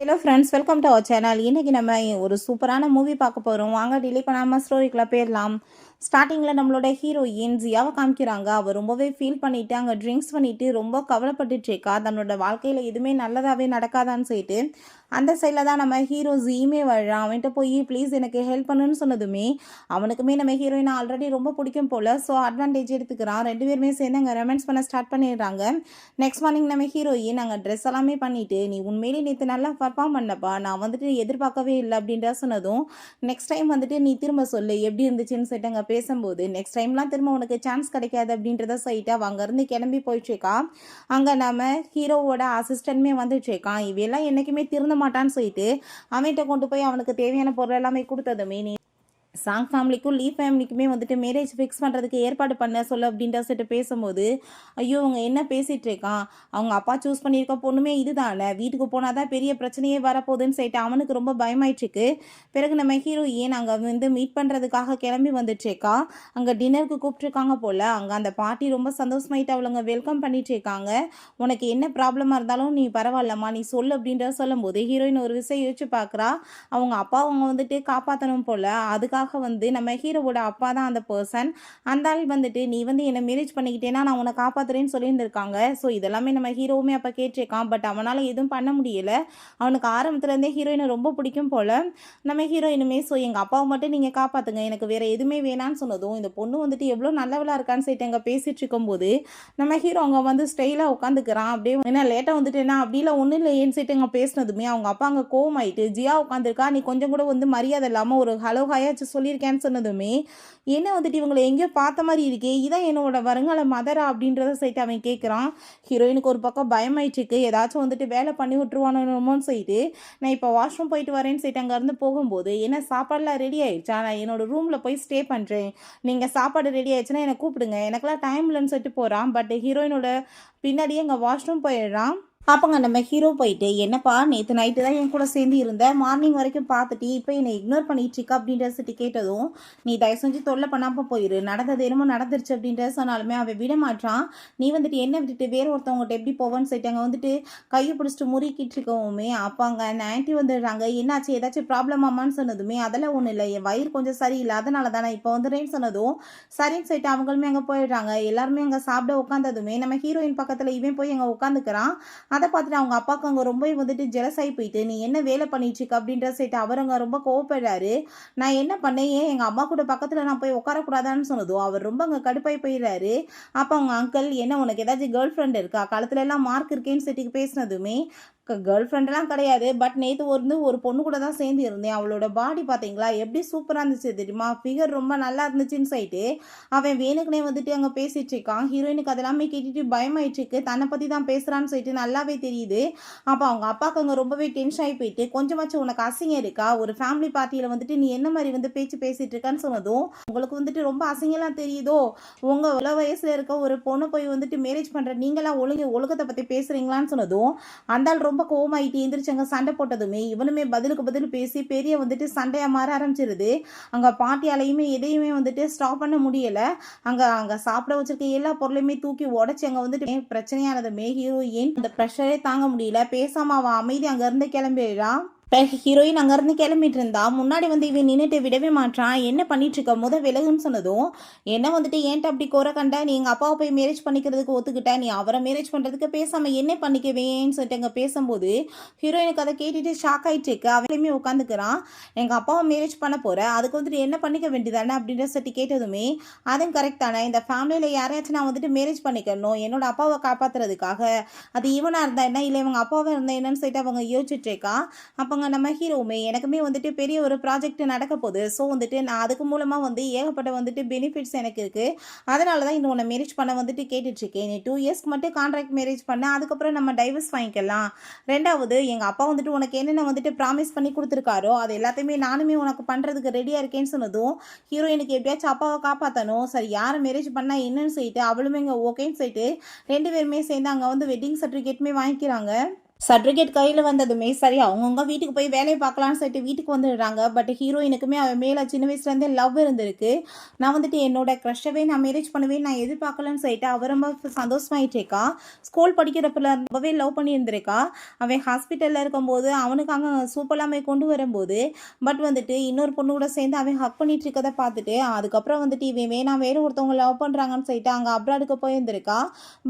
Hello friends welcome to our channel இன்றைக்கி நம்ம ஒரு சூப்பரான மூவி பார்க்க போகிறோம் வாங்க டிலே பண்ணாமல் ஸ்டோரிக்குள்ளே போயிடலாம். ஸ்டார்டிங்கில் நம்மளோட ஹீரோயின் ஜியாவை காமிக்கிறாங்க? அவள் ரொம்பவே ஃபீல் பண்ணிவிட்டு அங்கே ட்ரிங்க்ஸ் பண்ணிவிட்டு ரொம்ப கவலைப்பட்டுட்டு இருக்கா. தன்னோட வாழ்க்கையில் எதுவுமே நல்லதாகவே நடக்காதான்னு சொல்லிட்டு அந்த சைடில் தான் நம்ம ஹீரோ ஜீமே வர்றான். அவன்கிட்ட போய் ப்ளீஸ் எனக்கு ஹெல்ப் பண்ணுன்னு சொன்னதுமே அவனுக்குமே நம்ம ஹீரோயினை ஆல்ரெடி ரொம்ப பிடிக்கும் போல். So advantage எடுத்துக்கிறான். ரெண்டு பேருமே சேர்ந்து அங்கே ரொமான்ஸ் பண்ண ஸ்டார்ட் பண்ணிடுறாங்க. நெக்ஸ்ட் மார்னிங் நம்ம ஹீரோயின் நாங்கள் ட்ரெஸ் எல்லாமே பண்ணிவிட்டு நீ உண்மையிலே நேற்று நல்லா பர்ஃபார்ம் பண்ணப்பா. நான் வந்துட்டு எதிர்பார்க்கவே இல்லை அப்படின்றா சொன்னதும் நெக்ஸ்ட் டைம் வந்துட்டு நீ திரும்ப சொல்லு எப்படி இருந்துச்சுன்னு சொல்லிட்டு அங்கே பேசும்போது நெக்ஸ்ட் டைம்லாம் திரும்ப உனக்கு சான்ஸ் கிடைக்காது அப்படின்றத சொல்லிட்டு அவன் அங்கேருந்து கிளம்பி போயிட்டுருக்கா அங்கே நம்ம ஹீரோவோட அசிஸ்டன்ட்மே வந்துட்டுருக்கான் இவையெல்லாம் என்றைக்குமே திருந்த மாட்டான்னு சொல்லிட்டு அவன்கிட்ட கொண்டு போய் அவனுக்கு தேவையான பொருள் எல்லாமே கொடுத்ததுமே நீ சாங் ஃபேமிலிக்கும் லீ ஃபேமிலிக்குமே வந்துட்டு மேரேஜ் ஃபிக்ஸ் பண்ணுறதுக்கு ஏற்பாடு பண்ண சொல்ல அப்படின்ற சொல்லிட்டு பேசும்போது ஐயோ அவங்க என்ன பேசிகிட்டு இருக்கான்? அவங்க அப்பா சூஸ் பண்ணியிருக்க பொண்ணுமே இதுதானே? வீட்டுக்கு போனால் தான் பெரிய பிரச்சனையே வரப்போகுதுன்னு சொல்லிட்டு அவனுக்கு ரொம்ப பயமாயிட்டுருக்கு. பிறகு நம்ம ஹீரோ ஏன் அங்கே வந்து மீட் பண்ணுறதுக்காக கிளம்பி வந்துட்டுருக்கா? அங்கே டின்னருக்கு கூப்பிட்ருக்காங்க போல். அங்கே அந்த பார்ட்டி ரொம்ப சந்தோஷமாயிட்டு அவளுங்க வெல்கம் பண்ணிகிட்ருக்காங்க இருக்காங்க உனக்கு என்ன ப்ராப்ளமாக இருந்தாலும் நீ பரவாயில்லம்மா நீ சொல்லு அப்படின்றத சொல்லும்போது ஹீரோயின் ஒரு விஷயம் யோசிச்சு பார்க்குறா. அவங்க அப்பா அவங்க வந்துட்டு காப்பாற்றணும் போல். அதுக்காக வந்து நம்ம ஹீரோவோட அப்பா தான் அந்த பர்சன் அந்த ஆள் வந்துட்டு நீ வந்து என்னை மேரேஜ் பண்ணிக்கிட்டேன்னா நான் உன்னை காப்பாற்றுறேன்னு சொல்லியிருந்திருக்காங்க ஸோ இதெல்லாமே நம்ம ஹீரோவுமே அப்போ கேட்டிருக்கான். பட் அவனால் எதுவும் பண்ண முடியல. அவனுக்கு ஆரம்பத்துலேருந்தே ஹீரோயினை ரொம்ப பிடிக்கும் போல். நம்ம ஹீரோயினுமே ஸோ எங்கள் அப்பாவை மட்டும் நீங்கள் காப்பாற்றுங்க எனக்கு வேறு எதுவுமே வேணான்னு சொன்னதும் இந்த பொண்ணு வந்துட்டு எவ்வளோ நல்லவளாக இருக்கான்னு சொல்லிட்டு அங்கே பேசிகிட்டு இருக்கும்போது நம்ம ஹீரோ அங்கே வந்து ஸ்டைலாக உட்காந்துக்கிறான். அப்படியே என்ன லேட்டாக வந்துட்டு என்ன அப்படிலாம் ஒன்றும் இல்லையேன்னு சொல்லிட்டு எங்கள் பேசினதுமே அவங்க அப்பா அங்கே கோவம் ஆயிட்டு ஜியா உட்காந்துருக்கா. நீ கொஞ்சம் கூட வந்து மரியாதை இல்லாமல் ஒரு ஹலோ ஹாயாச்சும் சொல்லியிருக்கேன்னு சொன்னதுமே என்ன வந்துட்டு இவங்களை எங்கேயோ பார்த்த மாதிரி இருக்கே இதான் என்னோட வருங்கால மதரா அப்படின்றத சொல்லிட்டு அவன் கேட்குறான் ஹீரோயினுக்கு ஒரு பக்கம் பயமாயிட்டுருக்கு. ஏதாச்சும் வந்துட்டு வேலை பண்ணி விட்டுருவானோன்னு சொல்லிட்டு நான் இப்போ வாஷ்ரூம் போயிட்டு வரேன்னு சொல்லிட்டு அங்கேருந்து போகும்போது என்ன சாப்பாடெலாம் ரெடி ஆயிடுச்சா? நான் என்னோட ரூமில் போய் ஸ்டே பண்ணுறேன் நீங்கள் சாப்பாடு ரெடி ஆயிடுச்சுன்னா என்னை கூப்பிடுங்க. எனக்கெல்லாம் டைம் இல்லைன்னு சொல்லிட்டு போகிறான் பட் ஹீரோயினோட பின்னாடியே அங்கே வாஷ்ரூம் போயிடுறான். அப்போங்க நம்ம ஹீரோ போயிட்டு என்னப்பா நேற்று நைட்டு தான் என் கூட சேர்ந்து இருந்தேன் மார்னிங் வரைக்கும் பார்த்துட்டு இப்போ என்னை இக்னோர் பண்ணிட்டு இருக்க அப்படின்ற சொல்லிட்டு கேட்டதும் நீ தயவு செஞ்சு தொல்லை பண்ணாமல் போயிரு. நடந்தது என்னமோ நடந்துருச்சு அப்படின்ற சொன்னாலுமே அவன் விட மாட்டான் நீ வந்துட்டு என்ன விட்டுட்டு வேற ஒருத்தவங்ககிட்ட எப்படி போவேன்னு சொல்லிட்டு அங்கே வந்துட்டு கையை பிடிச்சிட்டு முறுக்கிட்டு இருக்கவுமே அப்போ அங்கே அந்த ஆன்ட்டி வந்துடுறாங்க. என்னாச்சு? ஏதாச்சும் ப்ராப்ளம் ஆமான்னு சொன்னதுமே அதெல்லாம் ஒன்றும் இல்லை. என் வயிறு கொஞ்சம் சரியில்லை. அதனால தானே இப்போ வந்துடுறேன்னு சொன்னதும் சரின்னு சொல்லிட்டு அவங்களுமே அங்கே போயிடுறாங்க. எல்லாருமே அங்கே சாப்பிட உட்காந்ததுமே நம்ம ஹீரோயின் பக்கத்தில் இவன் போய் அங்கே உட்காந்துக்கிறான் அதை பார்த்துட்டு அவங்க அப்பாவுக்கு அங்கே ரொம்ப வந்துட்டு ஜெலசாகி போயிட்டு நீ என்ன வேலை பண்ணிட்டு இருக்க? அப்படின்ற சொல்லிட்டு அவர் அங்கே ரொம்ப கோவப்படுறாரு. நான் என்ன பண்ணேன்? ஏன் எங்கள் அம்மா கூட பக்கத்தில் நான் போய் உட்காரக்கூடாதான்னு சொன்னதும் அவர் ரொம்ப அங்கே கடுப்பாகி போயிடுறாரு. அப்போ அவங்க அங்கிள் என்ன உனக்கு ஏதாச்சும் கேர்ள் ஃப்ரெண்ட் இருக்கா? காலத்துல எல்லாம் மார்க் இருக்கேன்னு சொல்லிட்டு பேசினதுமே கேர்ள் ஃப்ரெண்டெல்லாம் கிடையாது. பட் நேற்று வந்து ஒரு பொண்ணு கூட தான் சேர்ந்து இருந்தேன். அவளோட பாடி பார்த்தீங்களா? எப்படி சூப்பராக இருந்துச்சு தெரியுமா? ஃபிகர் ரொம்ப நல்லா இருந்துச்சுன்னு சொல்லிட்டு அவன் வேணுக்குனே வந்துட்டு அங்கே பேசிட்டு இருக்கான். ஹீரோயினுக்கு அதெல்லாமே கேட்டுட்டு பயமாயிட்டு இருக்கு. தன்னை பற்றி தான் பேசுகிறான்னு சொல்லிட்டு நல்லாவே தெரியுது. அப்போ அவங்க அப்பாவுக்கு அங்கே ரொம்பவே டென்ஷன் ஆகி போயிட்டு கொஞ்சமாச்சும் உனக்கு அசிங்கம் இருக்கா? ஒரு ஃபேமிலி பார்ட்டியில் வந்துட்டு நீ என்ன மாதிரி வந்து பேச்சு பேசிட்டு இருக்கான்னு சொன்னதும் உங்களுக்கு வந்துட்டு ரொம்ப அசிங்கம்லாம் தெரியுதோ? உங்கள் உலக வயசில் இருக்க ஒரு பொண்ணை போய் வந்துட்டு மேரேஜ் பண்ணுற நீங்களாம் ஒழுங்கு ஒழுக்கத்தை பற்றி பேசுகிறீங்களான்னு சொன்னதும் அந்த ரொம்ப ரொம்ப கோவமாயிட்டு எந்திரிச்சு அங்கே சண்டை போட்டதுமே இவனுமே பதிலுக்கு பதில் பேசி பெரிய வந்துட்டு சண்டையாக மாற ஆரம்பிச்சிருது. அங்கே பாட்டியாலையுமே எதையுமே வந்துட்டு ஸ்டாப் பண்ண முடியலை. அங்கே அங்கே சாப்பிட வச்சிருக்க எல்லா பொருளையுமே தூக்கி உடச்சி அங்கே வந்துட்டு பிரச்சனையானதுமே ஹீரோயின் அந்த ப்ரெஷரே தாங்க முடியல. பேசாமல் அவன் அமைதி அங்கேருந்து கிளம்பிடுறான். பிறகு ஹீரோயின் அங்கேருந்து கிளம்பிட்டு இருந்தா முன்னாடி வந்து இவன் நின்றுட்டு விடவே மாட்டான் என்ன பண்ணிட்டு இருக்க முத விலகுன்னு சொன்னதும் என்ன வந்துட்டு ஏன்ட்ட அப்படி குறை கண்ட? நீ எங்கள் அப்பாவை போய் மேரேஜ் பண்ணிக்கிறதுக்கு ஒத்துக்கிட்ட? நீ அவரை மேரேஜ் பண்ணுறதுக்கு பேசாமல் என்ன பண்ணிக்கவேன்னு சொல்லிட்டு அங்கே பேசும்போது ஹீரோயினுக்கு அதை கேட்டுட்டு ஷாக் ஆகிட்டு இருக்கு அவளையுமே உட்காந்துக்கிறான். எங்கள் அப்பாவை மேரேஜ் பண்ண போகிற அதுக்கு வந்துட்டு என்ன பண்ணிக்க வேண்டியதானே? அப்படின்ற சொல்லி கேட்டதுமே அதுவும் கரெக்டான இந்த ஃபேமிலியில் யாரையாச்சும் நான் வந்துட்டு மேரேஜ் பண்ணிக்கணும். என்னோட அப்பாவை காப்பாற்றுறதுக்காக அது இவனாக இருந்தா என்ன? இல்லை இவங்க அப்பாவாக இருந்தா என்னன்னு சொல்லிட்டு அவங்க யோசிச்சுட்டு இருக்கா. அப்போ அவங்க நம்ம ஹீரோவுமே எனக்குமே வந்துட்டு பெரிய ஒரு ப்ராஜெக்ட் நடக்க போகுது. ஸோ வந்துட்டு நான் அதுக்கு மூலமாக வந்து ஏகப்பட்ட வந்துட்டு பெனிஃபிட்ஸ் எனக்கு இருக்குது அதனால தான் இன்னும் உன்னை மேரேஜ் பண்ண வந்துட்டு கேட்டுட்ருக்கேன். நீ டூ இயர்ஸ்க்கு மட்டும் கான்ட்ராக்ட் மேரேஜ் பண்ண அதுக்கப்புறம் நம்ம டைவர்ஸ் வாங்கிக்கலாம். ரெண்டாவது எங்கள் அப்பா வந்துட்டு உனக்கு என்னென்ன வந்துட்டு ப்ராமிஸ் பண்ணி கொடுத்துருக்காரோ அது எல்லாத்தையுமே நானுமே உனக்கு பண்ணுறதுக்கு ரெடியாக இருக்கேன்னு சொன்னதும் ஹீரோயினுக்கு எப்படியாச்சும் அப்பாவை காப்பாற்றணும் சரி யாரை மேரேஜ் பண்ணால் என்னன்னு சொல்லிட்டு அவளுமே இங்கே ஓகேன்னு சொல்லிட்டு ரெண்டு பேருமே சேர்ந்து அங்கே வந்து வெட்டிங் சர்டிஃபிகேட்டுமே வாங்கிக்கிறாங்க. சர்டிஃபிகேட் கையில் வந்ததுமே சரி அவங்கவுங்க வீட்டுக்கு போய் வேலையை பார்க்கலாம்னு சொல்லிட்டு வீட்டுக்கு வந்துடுறாங்க. பட் ஹீரோயினுக்குமே அவன் மேலே சின்ன வயசுலேருந்தே லவ் இருந்திருக்கு. நான் வந்துட்டு என்னோட க்ரஷவே நான் மேரேஜ் பண்ணுவேன் நான் எதிர்பார்க்கலன்னு சொல்லிட்டு அவ ரொம்ப சந்தோஷமாயிட்டு இருக்கா. ஸ்கூல் படிக்கிறப்பல ரொம்பவே லவ் பண்ணியிருந்திருக்கா. அவன் ஹாஸ்பிட்டலில் இருக்கும்போது அவனுக்கு அங்கே சூப்பராமே கொண்டு வரும்போது பட் வந்துட்டு இன்னொரு பொண்ணு கூட சேர்ந்து அவன் ஹக் பண்ணிட்டு இருக்கதை பார்த்துட்டு அதுக்கப்புறம் வந்துட்டு இவன் வேணாம் வேறு ஒருத்தவங்க லவ் பண்ணுறாங்கன்னு சொல்லிட்டு அங்கே அப்ராடுக்கு போயிருந்திருக்கா.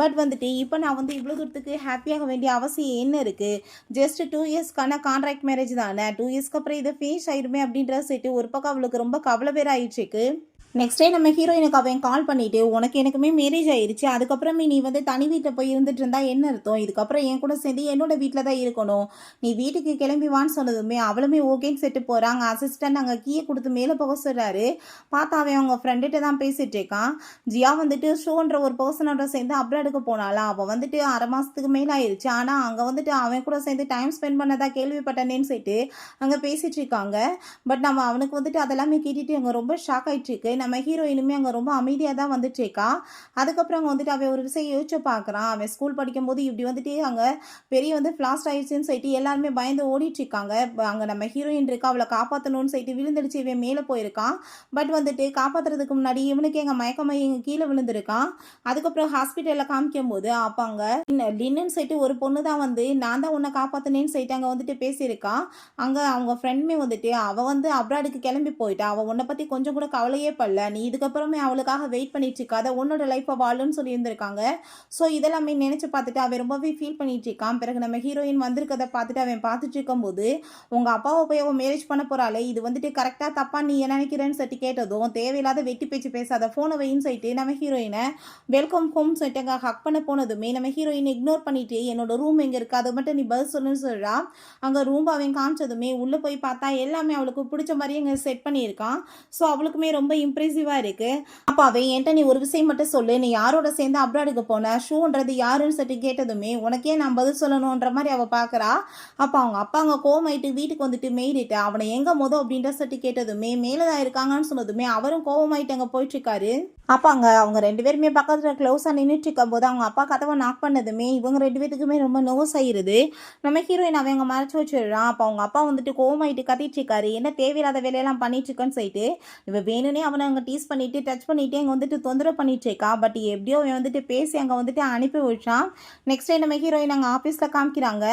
பட் வந்துட்டு இப்போ நான் வந்து இவ்வளோ தூரத்துக்கு ஹாப்பியாக வேண்டிய அவசியம் என்ன இருக்குது ஜஸ்ட் டூ இயர்ஸ்க்கான கான்ட்ராக்ட் மேரேஜ் தானே? டூ இயர்ஸ்க்கு அப்புறம் இதை ஃபேஸ் ஆயிடுமே அப்படின்ற சொல்லிட்டு ஒரு பக்கம் அவளுக்கு ரொம்ப கவலை பேர் ஆயிடுச்சுக்கு நெக்ஸ்ட் டே நம்ம ஹீரோயினுக்கு அவன் கால் பண்ணிட்டு உனக்கு எனக்குமே மேரேஜ் ஆயிடுச்சு அதுக்கப்புறமே நீ வந்து தனி வீட்டில் போய் இருந்துட்டு இருந்தா என்ன அர்த்தம்? இதுக்கப்புறம் என் கூட சேர்ந்து என்னோட வீட்டில் தான் இருக்கணும். நீ வீட்டுக்கு கிளம்பி வான்னு சொன்னதுமே அவளுமே ஓகேன்னு செட்டு போகிறாங்க அசிஸ்டன்ட் அங்கே கீயை கொடுத்து மேலே போக சொல்கிறாரு பார்த்தா அவன் அவங்க ஃப்ரெண்டுகிட்ட தான் பேசிட்டு இருக்கான். ஜியா வந்துட்டு ஷோன்ற ஒரு பர்சனோட சேர்ந்து அப்ராடுக்கு போனாளா? அவள் வந்துட்டு அரை மாதத்துக்கு மேலே ஆயிடுச்சு ஆனால் அங்கே வந்துட்டு அவன் கூட சேர்ந்து டைம் ஸ்பெண்ட் பண்ணதாக கேள்விப்பட்டனேன்னு சொல்லிட்டு அங்கே பேசிட்டு இருக்காங்க. பட் நம்ம அவனுக்கு வந்துட்டு அதெல்லாமே கேட்டுட்டு அங்கே ரொம்ப ஷாக் ஆகிட்டு இருக்கு. நம்ம ஹீரோயினுமே அங்கே ரொம்ப அமைதியாக தான் வந்துட்டு இருக்கா? அதுக்கப்புறம் அங்கே வந்துட்டு அவன் ஒரு விஷயம் யோசிச்சு பார்க்குறான். அவன் ஸ்கூல் படிக்கும்போது இப்படி வந்துட்டு அங்கே பெரிய வந்து ஃப்ளாஸ்ட் ஆயிடுச்சுன்னு சொல்லிட்டு எல்லாருமே பயந்து ஓடிட்டு இருக்காங்க. அங்கே நம்ம ஹீரோயின் இருக்கா அவளை காப்பாற்றணும்னு சொல்லிட்டு விழுந்துடுச்சு இவன் மேலே போயிருக்கான். பட் வந்துட்டு காப்பாற்றுறதுக்கு முன்னாடி இவனுக்கு எங்கள் மயக்கமாக இங்கே கீழே விழுந்திருக்கான். அதுக்கப்புறம் ஹாஸ்பிட்டலில் காமிக்கும் போது அப்போ அங்கே லின்னு சொல்லிட்டு ஒரு பொண்ணு தான் வந்து நான் தான் உன்னை காப்பாற்றினேன்னு சொல்லிட்டு அங்கே வந்துட்டு பேசியிருக்கான் அங்கே அவங்க ஃப்ரெண்டுமே வந்துட்டு அவள் வந்து அப்ராடுக்கு கிளம்பி போயிட்டா. அவள் உன்னை பற்றி கொஞ்சம் கூட கவலையே படல நீ இதுக்கப்புறமே அவளுக்காக வெயிட் பண்ணிட்டு இருக்காத. உன்னோட லைஃப்பை வாழும்னு சொல்லியிருந்திருக்காங்க. ஸோ இதெல்லாமே நினச்சி பார்த்துட்டு அவன் ரொம்பவே ஃபீல் பண்ணிட்டு இருக்கான். பிறகு நம்ம ஹீரோயின் வந்திருக்கதை பார்த்துட்டு அவன் பார்த்துட்டு இருக்கும்போது உங்கள் அப்பாவை போய் அவன் மேரேஜ் பண்ண போகிறாளே இது வந்துட்டு கரெக்டாக தப்பா நீ என்ன நினைக்கிறேன்னு சொல்லிட்டு கேட்டதும் தேவையில்லாத வெட்டி பேச்சு பேசாத ஃபோனை வைன்னு சொல்லிட்டு நம்ம ஹீரோயினை வெல்கம் ஹோம் சொல்லிட்டு அங்கே ஹக் பண்ண போனதுமே நம்ம ஹீரோயின் இக்னோர் பண்ணிட்டு என்னோட ரூம் எங்கே இருக்கு? அதை மட்டும் நீ பதில் சொல்லுன்னு சொல்கிறா அங்கே ரூம் அவன் காமிச்சதுமே உள்ளே போய் பார்த்தா எல்லாமே அவளுக்கு பிடிச்ச மாதிரியே அங்கே செட் பண்ணியிருக்கான். ஸோ அவளுக்குமே ரொம்ப இம்ப்ரெசிவாக இருக்குது அப்போ அவன் என்கிட்ட நீ ஒரு விஷயம் மட்டும் சொல்லு. நீ யாரோட சேர்ந்து அப்ராடுக்கு போன? ஷூன்றது யாருன்னு சொல்லிட்டு கேட்டதுமே உனக்கே நான் பதில் சொல்லணுன்ற மாதிரி அவள் பார்க்குறா அப்போ அவங்க அப்பா அங்கே கோமாயிட்டு வீட்டுக்கு வந்துட்டு மெயிலிட்டு அவனை எங்கே மொதல் அப்படின்ற சொல்லிட்டு கேட்டதுமே மேலே தான் இருக்காங்கன்னு சொன்னதுமே அவரும் கோவமாயிட்டு அங்கே போயிட்டுருக்காரு. அப்போ அங்கே அவங்க ரெண்டு பேருமே பக்கத்தில் க்ளோஸாக நின்றுட்டு இருக்கும்போது அவங்க அப்பா கதவை நாக் பண்ணதுமே இவங்க ரெண்டு பேத்துக்குமே ரொம்ப நோஸ் ஆயிடுது நம்ம ஹீரோயின் அவங்க மறைச்சி வச்சிடுறான். அப்போ அவங்க அப்பா வந்துட்டு கோவமாயிட்டு கத்திட்டு இருக்காரு என்ன தேவையில்லாத வேலையெல்லாம் பண்ணிட்டு இருக்கேன்னு சொல்லிட்டு இவன் வேணும்னே அவனை அங்கே டீஸ் பண்ணிவிட்டு டச் பண்ணிவிட்டு அங்கே வந்துட்டு தொந்தரவு பண்ணிட்டு இருக்கா? பட் எப்படியோ அவன் வந்துட்டு பேசி அங்கே வந்துட்டு அனுப்பி வச்சான் நெக்ஸ்ட் டே நம்ம ஹீரோயின் அங்கே ஆஃபீஸில் காமிக்கிறாங்க.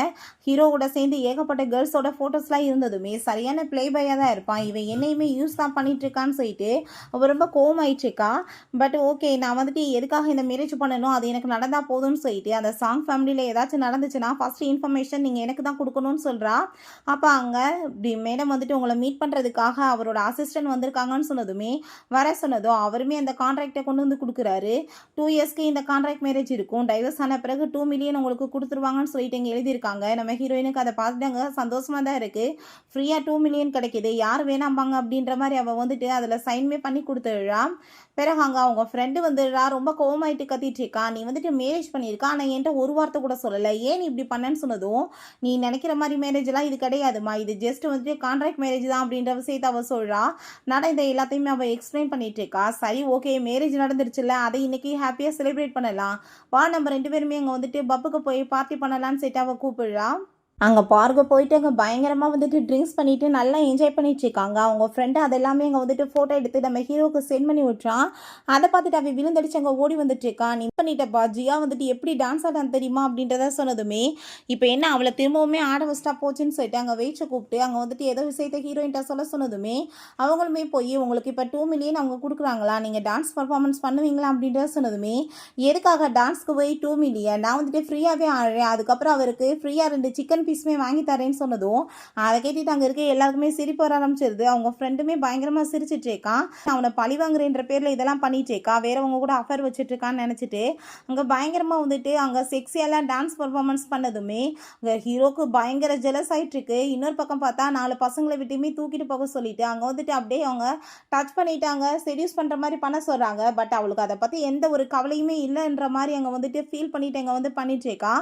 ஹீரோவோட சேர்ந்து ஏகப்பட்ட கேர்ள்ஸோட ஃபோட்டோஸ்லாம் இருந்ததுமே சரியான ப்ளே பையாக தான் இருப்பான். இவன் என்னையுமே யூஸ் தான் பண்ணிட்டு இருக்கான்னு சொல்லிட்டு அவள் ரொம்ப கோவமாயிட்டு இருக்கா. பட் ஓகே நான் வந்துட்டு எதுக்காக இந்த மேரேஜ் பண்ணணும்? அது எனக்கு நடந்தால் போதும்னு சொல்லிட்டு அந்த சாங் ஃபேமிலியில் ஏதாச்சும் நடந்துச்சுன்னா ஃபஸ்ட்டு இன்ஃபர்மேஷன் நீங்கள் எனக்கு தான் கொடுக்கணும்னு சொல்கிறா அப்போ அங்கே இப்படி மேடம் வந்துட்டு உங்களை மீட் பண்ணுறதுக்காக அவரோட அசிஸ்டன்ட் வந்திருக்காங்கன்னு சொன்னதுமே வர சொன்னதும் அவருமே அந்த கான்ட்ராக்டை கொண்டு வந்து கொடுக்குறாரு. டூ இயர்ஸ்க்கு இந்த கான்ட்ராக்ட் மேரேஜ் இருக்கும். டைவர்ஸ் ஆன பிறகு டூ மில்லியன் உங்களுக்கு கொடுத்துருவாங்கன்னு சொல்லிட்டு இங்கே எழுதியிருக்காங்க. நம்ம ஹீரோயினுக்கு அதை பார்த்துட்டாங்க. சந்தோஷமாக தான் இருக்குது ஃப்ரீயாக டூ மில்லியன் கிடைக்கிது. யார் வேணாம்பாங்க அப்படின்ற மாதிரி அவள் வந்துட்டு அதில் சைன்மே பண்ணி கொடுத்துடுறா. பிறகு அங்கே அவங்க ஃப்ரெண்டு வந்துடுறா. ரொம்ப கோவமாயிட்டு கத்திட்டு இருக்கா. நீ வந்துட்டு மேரேஜ் பண்ணியிருக்கா? ஆனால் என்கிட்ட ஒரு வார்த்தை கூட சொல்லலை. ஏன் நீ இப்படி பண்ணேன்னு சொன்னதும் நீ நினைக்கிற மாதிரி மேரேஜ்லாம் இது கிடையாதுமா இது ஜஸ்ட் வந்துட்டு கான்ட்ராக்ட் மேரேஜ் தான் அப்படின்ற விஷயத்தை அவள் சொல்கிறா நடந்த எல்லாத்தையுமே அவள் எக்ஸ்பிளைன் பண்ணிட்டு இருக்கா? சரி ஓகே மேரேஜ் நடந்துருச்சுல்ல அதை இன்னைக்கு ஹாப்பியாக செலிப்ரேட் பண்ணலாம். வா நம்ம ரெண்டு பேருமே அங்கே வந்துட்டு பப்புக்கு போய் பார்ட்டி பண்ணலான்னு சொல்லிட்டு அவள் கூப்பிடுறா. அங்கே பார்க்க போயிட்டு அங்கே பயங்கரமாக வந்துட்டு ட்ரிங்க்ஸ் பண்ணிட்டு நல்லா என்ஜாய் பண்ணிட்டு இருக்காங்க. அவங்க ஃப்ரெண்டு அதெல்லாமே அங்கே வந்துட்டு ஃபோட்டோ எடுத்து நம்ம ஹீரோவுக்கு சென்ட் பண்ணி விட்றான் அதை பார்த்துட்டு அவள் விழுந்தடிச்சு அங்கே ஓடி வந்துட்டு இருக்கான். நீ பண்ணிட்டப்பா ஜியா வந்துட்டு எப்படி டான்ஸ் ஆடான் தெரியுமா அப்படின்றத சொன்னதுமே இப்போ என்ன அவளை திரும்பவுமே ஆட வச்சிட்டா போச்சுன்னு சொல்லிட்டு அங்கே வெயிட்ஸை கூப்பிட்டு அங்கே வந்துட்டு ஏதோ விஷயத்த ஹீரோயின்ட்ட சொல்ல சொன்னதுமே அவங்களுமே போய் உங்களுக்கு இப்போ டூ மில்லியன் அவங்க கொடுக்குறாங்களா? நீங்கள் டான்ஸ் பர்ஃபார்மன்ஸ் பண்ணுவீங்களா அப்படின்றத சொன்னதுமே எதுக்காக டான்ஸ்க்கு போய் டூ மில்லியன் நான் வந்துட்டு ஃப்ரீயாகவே ஆடுறேன். அதுக்கப்புறம் அவருக்கு ஃப்ரீயாக ரெண்டு சிக்கன் பீஸுமே வாங்கி தரேன்னு சொன்னதும் அதை கேட்டிட்டு அங்கே இருக்க எல்லாருக்குமே சிரிப்பு வர ஆரம்பிச்சிருது. அவங்க ஃப்ரெண்டுமே பயங்கரமாக சிரிச்சிட்டு இருக்கான் அவனை பழி வாங்குறேன்ற பேரில் இதெல்லாம் பண்ணிட்டு இருக்கா. வேறவங்க கூட அஃபர் வச்சுட்டு இருக்கான்னு நினச்சிட்டு அங்கே பயங்கரமாக வந்துட்டு அங்கே செக்ஸியெல்லாம் டான்ஸ் பர்ஃபார்மன்ஸ் பண்ணதுமே அங்கே ஹீரோக்கு பயங்கர ஜெலஸ் ஆயிட்டு இருக்கு இன்னொரு பக்கம் பார்த்தா நாலு பசங்களை விட்டுமே தூக்கிட்டு போக சொல்லிட்டு அங்கே வந்துட்டு அப்படியே அவங்க டச் பண்ணிட்டாங்க செடியூஸ் பண்ணுற மாதிரி பண்ண சொல்கிறாங்க பட் அவளுக்கு அதை பற்றி எந்த ஒரு கவலையுமே இல்லைன்ற மாதிரி அங்கே வந்துட்டு ஃபீல் பண்ணிட்டு அங்கே வந்து பண்ணிட்டு இருக்கா.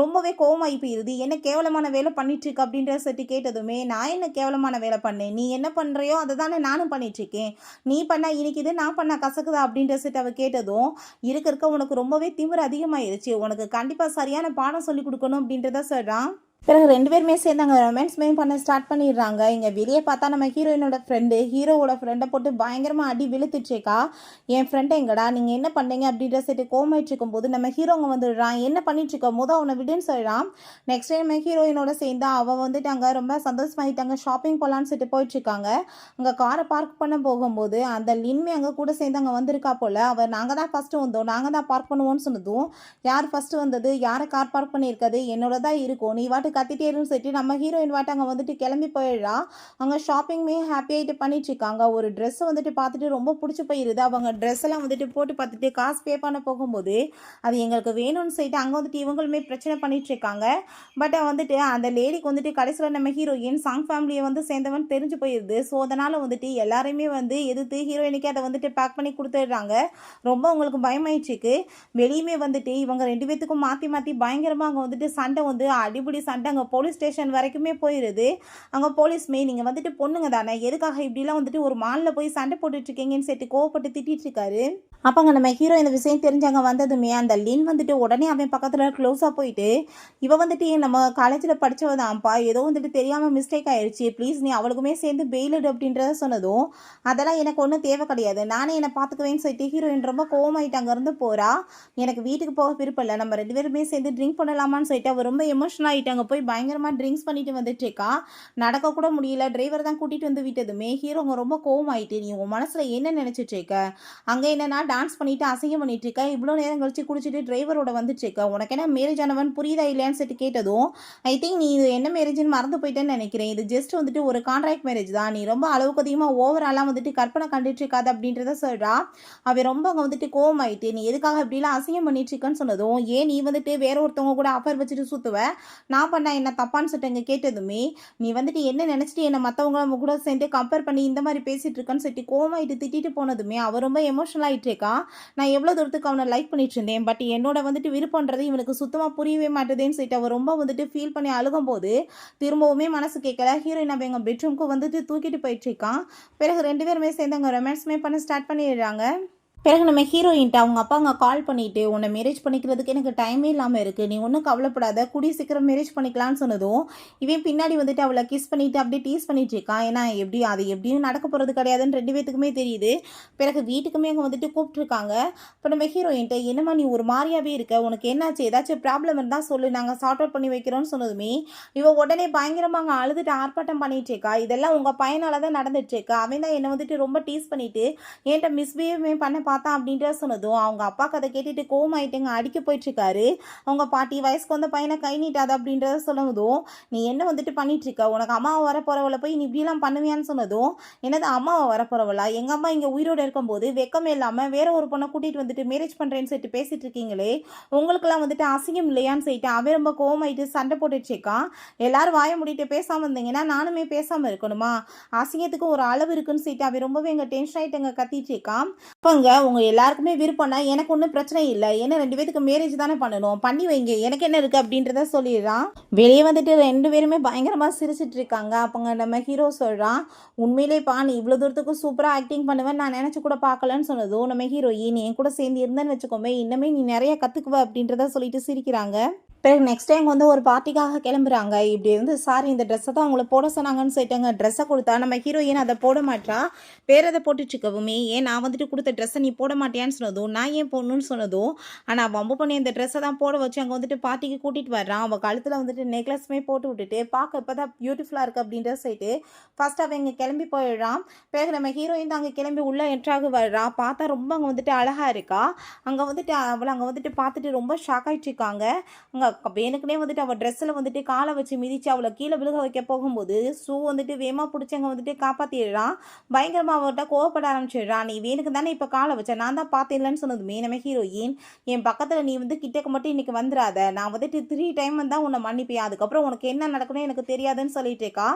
ரொம்பவே கோவமாகி போயிருது. என்ன கேவலம் கேவலமான வேலை பண்ணிட்டுருக்கு அப்படின்ற சொல்லிட்டு கேட்டதுமே நான் என்ன கேவலமான வேலை பண்ணேன்? நீ என்ன பண்ணுறியோ அதை தானே நானும் பண்ணிகிட்ருக்கேன் நீ நீ பண்ணா இனிக்குது நான் பண்ணா கசக்குதா அப்படின்ற சொல்லிட்டு அவ கேட்டதும் இருக்க இருக்க உனக்கு ரொம்பவே திமிர் அதிகமாயிருச்சு. உனக்கு கண்டிப்பாக சரியான பாடம் சொல்லி கொடுக்கணும் அப்படின்றத சொல்கிறான் பிறகு ரெண்டு பேருமே சேர்ந்து அங்கே ரொமான்ஸ் மேம் பண்ண ஸ்டார்ட் பண்ணிடுறாங்க. இங்கே வெளியே பார்த்தா நம்ம ஹீரோயினோட ஃப்ரெண்டு ஹீரோவோட ஃப்ரெண்டை போட்டு பயங்கரமாக அடி விழுத்துச்சேக்கா. என் ஃப்ரெண்டு எங்கடா நீங்கள் என்ன பண்ணீங்க? அப்படின்ற செட்டு கோமாயிட்டு இருக்கும்போது நம்ம ஹீரோங்க வந்துடுறான். என்ன பண்ணிட்டு இருக்க? போது அவனை விடுன்னு சொல்கிறான் நெக்ஸ்ட் டைம் நம்ம ஹீரோயினோட சேர்ந்து அவள் வந்துட்டு அங்கே ரொம்ப சந்தோஷமாயிட்டாங்க. ஷாப்பிங் போகலான்னு சொல்லிட்டு போயிட்டுருக்காங்க அங்கே காரை பார்க் பண்ண போகும்போது அந்த லின்மே அங்கே கூட சேர்ந்து அங்கே வந்திருக்கா போல். அவள் நாங்கள் தான் ஃபஸ்ட்டு வந்தோம். நாங்கள் தான் பார்க் பண்ணுவோம்னு சொன்னதும் யார் ஃபஸ்ட்டு வந்தது? யாரை கார் பார்க் பண்ணியிருக்கிறது என்னோட தான் இருக்கும். நீ வாட்டு கத்திட்டே இருன்னு சொல்லிட்டு நம்ம ஹீரோயின் வாட்டு அங்கே வந்துட்டு கிளம்பி போயிடுறா. அங்கே ஷாப்பிங்குமே ஹாப்பி ஆகிட்டு பண்ணிட்டு இருக்காங்க ஒரு ட்ரெஸ்ஸை வந்துட்டு பார்த்துட்டு ரொம்ப பிடிச்சி போயிருது. அவங்க ட்ரெஸ் எல்லாம் வந்துட்டு போட்டு பார்த்துட்டு காசு பே பண்ண போகும்போது அது எங்களுக்கு வேணும்னு சொல்லிட்டு அங்கே வந்துட்டு இவங்களுமே பிரச்சனை பண்ணிட்டு இருக்காங்க பட் வந்துட்டு அந்த லேடிக்கு வந்துட்டு கடைசியில் நம்ம ஹீரோயின் சாங் ஃபேமிலியை வந்து சேர்ந்தவன் தெரிஞ்சு போயிடுது ஸோ அதனால் வந்துட்டு எல்லாருமே வந்து எதிர்த்து ஹீரோயினுக்கு அதை வந்துட்டு பேக் பண்ணி கொடுத்துடுறாங்க. ரொம்ப உங்களுக்கு பயமாயிடுச்சுக்கு வெளியுமே வந்துட்டு இவங்க ரெண்டு பேத்துக்கும் மாற்றி மாற்றி பயங்கரமாக அங்கே வந்துட்டு சண்டை வந்து அடிப்படி சண்டை அங்கே போலீஸ் ஸ்டேஷன் வரைக்குமே போயிடுது அங்கே போலீஸ்மே நீங்கள் வந்துட்டு பொண்ணுங்க தானே? எதுக்காக இப்படிலாம் வந்துட்டு ஒரு மாலில் போய் சண்டை போட்டுட்ருக்கீங்கன்னு சொல்லிட்டு கோவப்பட்டு திட்டிட்டு அப்போ அப்போங்க நம்ம ஹீரோ இந்த விஷயம் தெரிஞ்சவங்க வந்ததுமே அந்த லின் வந்துட்டு உடனே அவன் பக்கத்தில் க்ளோஸாக போயிட்டு இவன் வந்துட்டு நம்ம காலேஜில் படித்தவ தான்ப்பா ஏதோ வந்துட்டு தெரியாமல் மிஸ்டேக் ஆயிடுச்சு ப்ளீஸ் நீ அவளுக்குமே சேர்ந்து பெயிலிடு அப்படின்றத சொன்னதும் அதெல்லாம் எனக்கு ஒன்றும் தேவை கிடையாது. நானே என்னை பார்த்துக்குவேன்னு சொல்லிட்டு ஹீரோயின் ரொம்ப கோவமாயிட்டு அங்கேருந்து போகிறா எனக்கு வீட்டுக்கு போக விருப்பம் இல்லை. நம்ம ரெண்டு பேருமே சேர்ந்து ட்ரிங்க் பண்ணலாமான்னு சொல்லிட்டு அவள் ரொம்ப எமோஷனல் ஆகிட்டு அங்கே போய் பயங்கரமாக ட்ரிங்க்ஸ் பண்ணிட்டு வந்துட்டு இருக்கா. நடக்க கூட முடியல. டிரைவர் தான் கூட்டிகிட்டு வந்து விட்டதுமே ஹீரோங்க ரொம்ப கோவமாயிட்டு நீ உன் மனசில் என்ன நினச்சிட்டு இருக்க? அங்கே என்னன்னா டான்ஸ் பண்ணிட்டு அசையம் பண்ணிட்டு இருக்க. இவ்வளோ நேரம் கழிச்சு குடிச்சிட்டு டிரைவரோட வந்துட்டு இருக்க. உனக்கு என்ன மேரேஜ் ஆனவன் புரியுதா இல்லையான்னு சொல்லிட்டு கேட்டதும் ஐ திங்க் நீ இது என்ன மேரேஜ்னு மறந்து போயிட்டேன்னு நினைக்கிறேன். இது ஜஸ்ட் வந்துட்டு ஒரு கான்ட்ராக்ட் மேரேஜ் தான். நீ ரொம்ப அளவுக்கு அதிகமாக ஓவராலாக வந்துட்டு கற்பனை கண்டுட்டு இருக்காது அப்படின்றத சொல்கிறா அவன் ரொம்ப அங்கே வந்துட்டு கோவமாயிட்டு நீ எதுக்காக இப்படிலாம் அசையம் பண்ணிட்டு இருக்கன்னு சொன்னதும் ஏன் நீ வந்துட்டு வேற ஒருத்தவங்க கூட ஆஃபர் வச்சுட்டு சுற்றுவ நான் பண்ண என்ன தப்பான்னு சொல்லிட்டு இங்கே கேட்டதுமே நீ வந்துட்டு என்ன நினச்சிட்டு என்னை மற்றவங்க கூட சேர்ந்து கம்பேர் பண்ணி இந்த மாதிரி பேசிட்டு இருக்கன்னு சொல்லிட்டு கோவமாயிட்டு திட்டிட்டு போனதுமே அவ ரொம்ப எமோஷனல் ஆயிட்டு இருக்கா நான் எவ்வளோ தூரத்துக்கு அவனை லைக் பண்ணிட்டு இருந்தேன். பட் என்னோட வந்துட்டு விருப்பன்றது இவனுக்கு சுத்தமாக புரியவே மாட்டேதுன்னு சொல்லிட்டு அவன் ரொம்ப வந்துட்டு ஃபீல் பண்ணி அழுகும்போது திரும்பவுமே மனசு கேட்கல. ஹீரோயின் அவன் எங்கள் பெட்ரூம்க்கு வந்துட்டு தூக்கிட்டு போயிட்டு இருக்கான். பிறகு ரெண்டு பேருமே சேர்ந்து அங்கே ரொமான்ஸுமே பண்ண ஸ்டார்ட் பண்ணிடுறாங்க. பிறகு நம்ம ஹீரோயின்ட்ட அவங்க அப்பா அங்கே கால் பண்ணிவிட்டு உன்னை மேரேஜ் பண்ணிக்கிறதுக்கு எனக்கு டைமே இல்லாமல் இருக்குது நீ ஒன்றும் கவலைப்படாத. கூடிய சீக்கிரம் மேரேஜ் பண்ணிக்கலான்னு சொன்னதும் இவன் பின்னாடி வந்துட்டு அவளை கிஸ் பண்ணிவிட்டு அப்படியே டீஸ் பண்ணிட்டு இருக்கான். ஏன்னா எப்படி அது எப்படியும் நடக்க போகிறது கிடையாதுன்னு ரெண்டு பேத்துக்குமே தெரியுது. பிறகு வீட்டுக்குமே அங்கே வந்துட்டு கூப்பிட்ருக்காங்க இப்போ நம்ம ஹீரோயின்ட்ட என்னம்மா நீ ஒரு மாதிரியாவே இருக்க. உனக்கு என்னாச்சு? ஏதாச்சும் ப்ராப்ளம் இருந்தால் சொல்லு. நாங்கள் சார்ட் அவுட் பண்ணி வைக்கிறோம்னு சொன்னதுமே இவள் உடனே பயங்கரமாக அங்கே அழுதுட்டு ஆர்ப்பாட்டம் பண்ணிகிட்டு இருக்கா. இதெல்லாம் உங்கள் பையனால் தான் நடந்துட்டு இருக்கா. அவன் தான் என்னை வந்துட்டு ரொம்ப டீஸ் பண்ணிட்டு என்கிட்ட மிஸ்பிஹேவ் பண்ண பார்த்தா அப்படின்ற சொன்னதும் அவங்க அப்பா கதை கேட்டுட்டு கோவமாயிட்டுங்க அடிக்க போயிட்டுருக்காரு. அவங்க பாட்டி வயசுக்கு வந்த பையனை கை நீட்டாது அப்படின்றத சொன்னதும் நீ என்ன வந்துட்டு பண்ணிட்டு உனக்கு அம்மாவை வர போறவளை போய் நீ இப்படிலாம் பண்ணுவியான்னு சொன்னதும் என்னது அம்மாவை வர போறவளா? எங்கள் அம்மா இங்கே உயிரோடு இருக்கும்போது வெக்கமே இல்லாமல் வேற ஒரு பொண்ணை கூட்டிகிட்டு வந்துட்டு மேரேஜ் பண்ணுறேன்னு சொல்லிட்டு பேசிகிட்டு இருக்கீங்களே உங்களுக்கெல்லாம் வந்துட்டு அசிங்கம் இல்லையான்னு சொல்லிட்டு அவன் ரொம்ப கோவமாயிட்டு சண்டை போட்டுட்டுருக்கான் எல்லாரும் வாய முடிட்டு பேசாமல் இருந்தீங்கன்னா நானுமே பேசாமல் இருக்கணுமா? அசிங்கத்துக்கு ஒரு அளவு இருக்குன்னு சொல்லிட்டு அவன் ரொம்பவே எங்கள் டென்ஷன் ஆகிட்டு அங்கே கத்திட்டு இருக்கான் அப்பங்க உங்கள் எல்லாருக்குமே விருப்பம்னா எனக்கு ஒன்றும் பிரச்சனை இல்லை. ஏன்னா ரெண்டு பேத்துக்கு மேரேஜ் தானே பண்ணணும். பண்ணி வைங்க. எனக்கு என்ன இருக்குது அப்படின்றத சொல்லிடுறான். வெளியே வந்துட்டு ரெண்டு பேருமே பயங்கரமாக சிரிச்சிட்டு இருக்காங்க. அப்போங்க நம்ம ஹீரோ சொல்கிறான் உண்மையிலே நீ இவ்வளோ தூரத்துக்கு சூப்பராக ஆக்டிங் பண்ணுவேன் நான் நினச்சி கூட பார்க்கலன்னு சொன்னதும் நம்ம ஹீரோயின் என் கூட சேர்ந்து இருந்தேன்னு வச்சுக்கோமே இன்னமே நீ நிறைய கற்றுக்குவ அப்படின்றத சொல்லிட்டு சிரிக்கிறாங்க. பிறகு நெக்ஸ்ட் டைம் வந்து ஒரு பார்ட்டிக்காக கிளம்புறாங்க. இப்படி வந்து சாரி இந்த ட்ரெஸ்ஸை தான் அவங்கள போட சொன்னாங்கன்னு சொல்லிட்டாங்க. ட்ரெஸ்ஸை கொடுத்தா நம்ம ஹீரோயின் அதை போட மாட்டா. வேற அதை போட்டுச்சுக்கவுமே ஏன் நான் வந்துட்டு கொடுத்த ட்ரெஸ்ஸை நீ போட மாட்டியான்னு சொன்னதும் நான் ஏன் போடணும்னு சொன்னதும் ஆனால் வம்பு பண்ணி இந்த ட்ரெஸ்ஸை தான் போட வச்சு அங்கே வந்துட்டு பார்ட்டிக்கு கூட்டிகிட்டு வர்றான். அவள் கழுத்தில் வந்துட்டு நெக்லஸ்மே போட்டு விட்டுட்டு பார்க்க இப்போ தான் பியூட்டிஃபுல்லாக இருக்குது அப்படின்ற சொல்லிட்டு ஃபஸ்ட் அவன் இங்கே கிளம்பி போயிடுறான். பிறகு நம்ம ஹீரோயின் தான் அங்கே கிளம்பி உள்ளே என்ட்ராக வர்றான். பார்த்தா ரொம்ப அங்கே வந்துட்டு அழகாக இருக்கா. அங்கே வந்துட்டு அவளை அங்கே வந்துட்டு பார்த்துட்டு ரொம்ப ஷாக் ஆகிட்டு இருக்காங்க. அங்கே வேணுக்குனே வந்துட்டு அவள் ட்ரெஸ்ஸில் வந்துட்டு காலை வச்சு மிதிச்சு அவளை கீழே விழுக வைக்க போகும்போது ஷூ வந்துட்டு வேமா பிடிச்சவங்க வந்துட்டு காப்பாற்றிடுறான் பயங்கரமாக அவர்கிட்ட கோவப்பட ஆரம்பிச்சிடுறான். நீ வேணுக்கு தானே இப்போ காலை வச்ச? நான் தான் பார்த்தேன்லன்னு சொன்னதுமே நம்ம ஹீரோயின். என் பக்கத்தில் நீ வந்து கிட்டக்கு மட்டும் இன்றைக்கி வந்துடாத நான் வந்துட்டு த்ரீ டைம் வந்தால் உன்னை மன்னிப்பேன். அதுக்கப்புறம் உனக்கு என்ன நடக்கணும் எனக்கு தெரியாதுன்னு சொல்லிட்டு இருக்கா.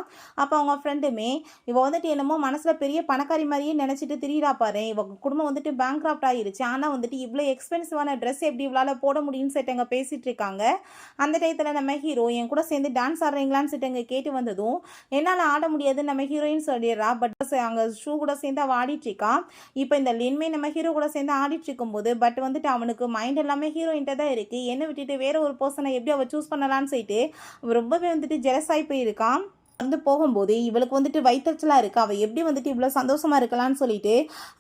அப்போ அவங்க ஃப்ரெண்டுமே இவ வந்துட்டு என்னமோ மனசில் பெரிய பணக்காரி மாதிரியே நினச்சிட்டு திரியிடா பாரு. இவ குடும்பம் வந்துட்டு பேங்க் ஆகிருச்சு ஆனால் வந்துட்டு இவ்வளோ எக்ஸ்பென்சிவான ட்ரெஸ் எப்படி இவளால் போட முடியும்னு சொல்லிட்டு அங்கே பேசிகிட்டு இருக்காங்க. அந்த டயத்தில் நம்ம ஹீரோ என் கூட சேர்ந்து டான்ஸ் ஆடுறீங்களான்னு சொல்லிட்டு அங்கே கேட்டு வந்ததும் என்னால் ஆட முடியாது நம்ம ஹீரோயின் சொல்லிடுறா. பட் அங்கே ஷூ கூட சேர்ந்து அவள் ஆடிட்டு இருக்கா. இப்போ இந்த லின்மே நம்ம ஹீரோ கூட சேர்ந்து ஆடிட்டுருக்கும் இருக்கும்போது பட் வந்துட்டு அவனுக்கு மைண்ட் எல்லாமே ஹீரோயின்ட்ட தான் இருக்குது என்னை விட்டுட்டு வேற ஒரு பர்சனை எப்படி அவள் சூஸ் பண்ணலான்னு சொல்லிட்டு அவன் ரொம்பவே வந்துட்டு ஜெலஸாகி போயிருக்கான் வந்து போகும்போது இவளுக்கு வந்துட்டு வயிற்றுச்சலாக இருக்கு. அவள் எப்படி வந்துட்டு இவ்வளோ சந்தோஷமா இருக்கலாம்னு சொல்லிட்டு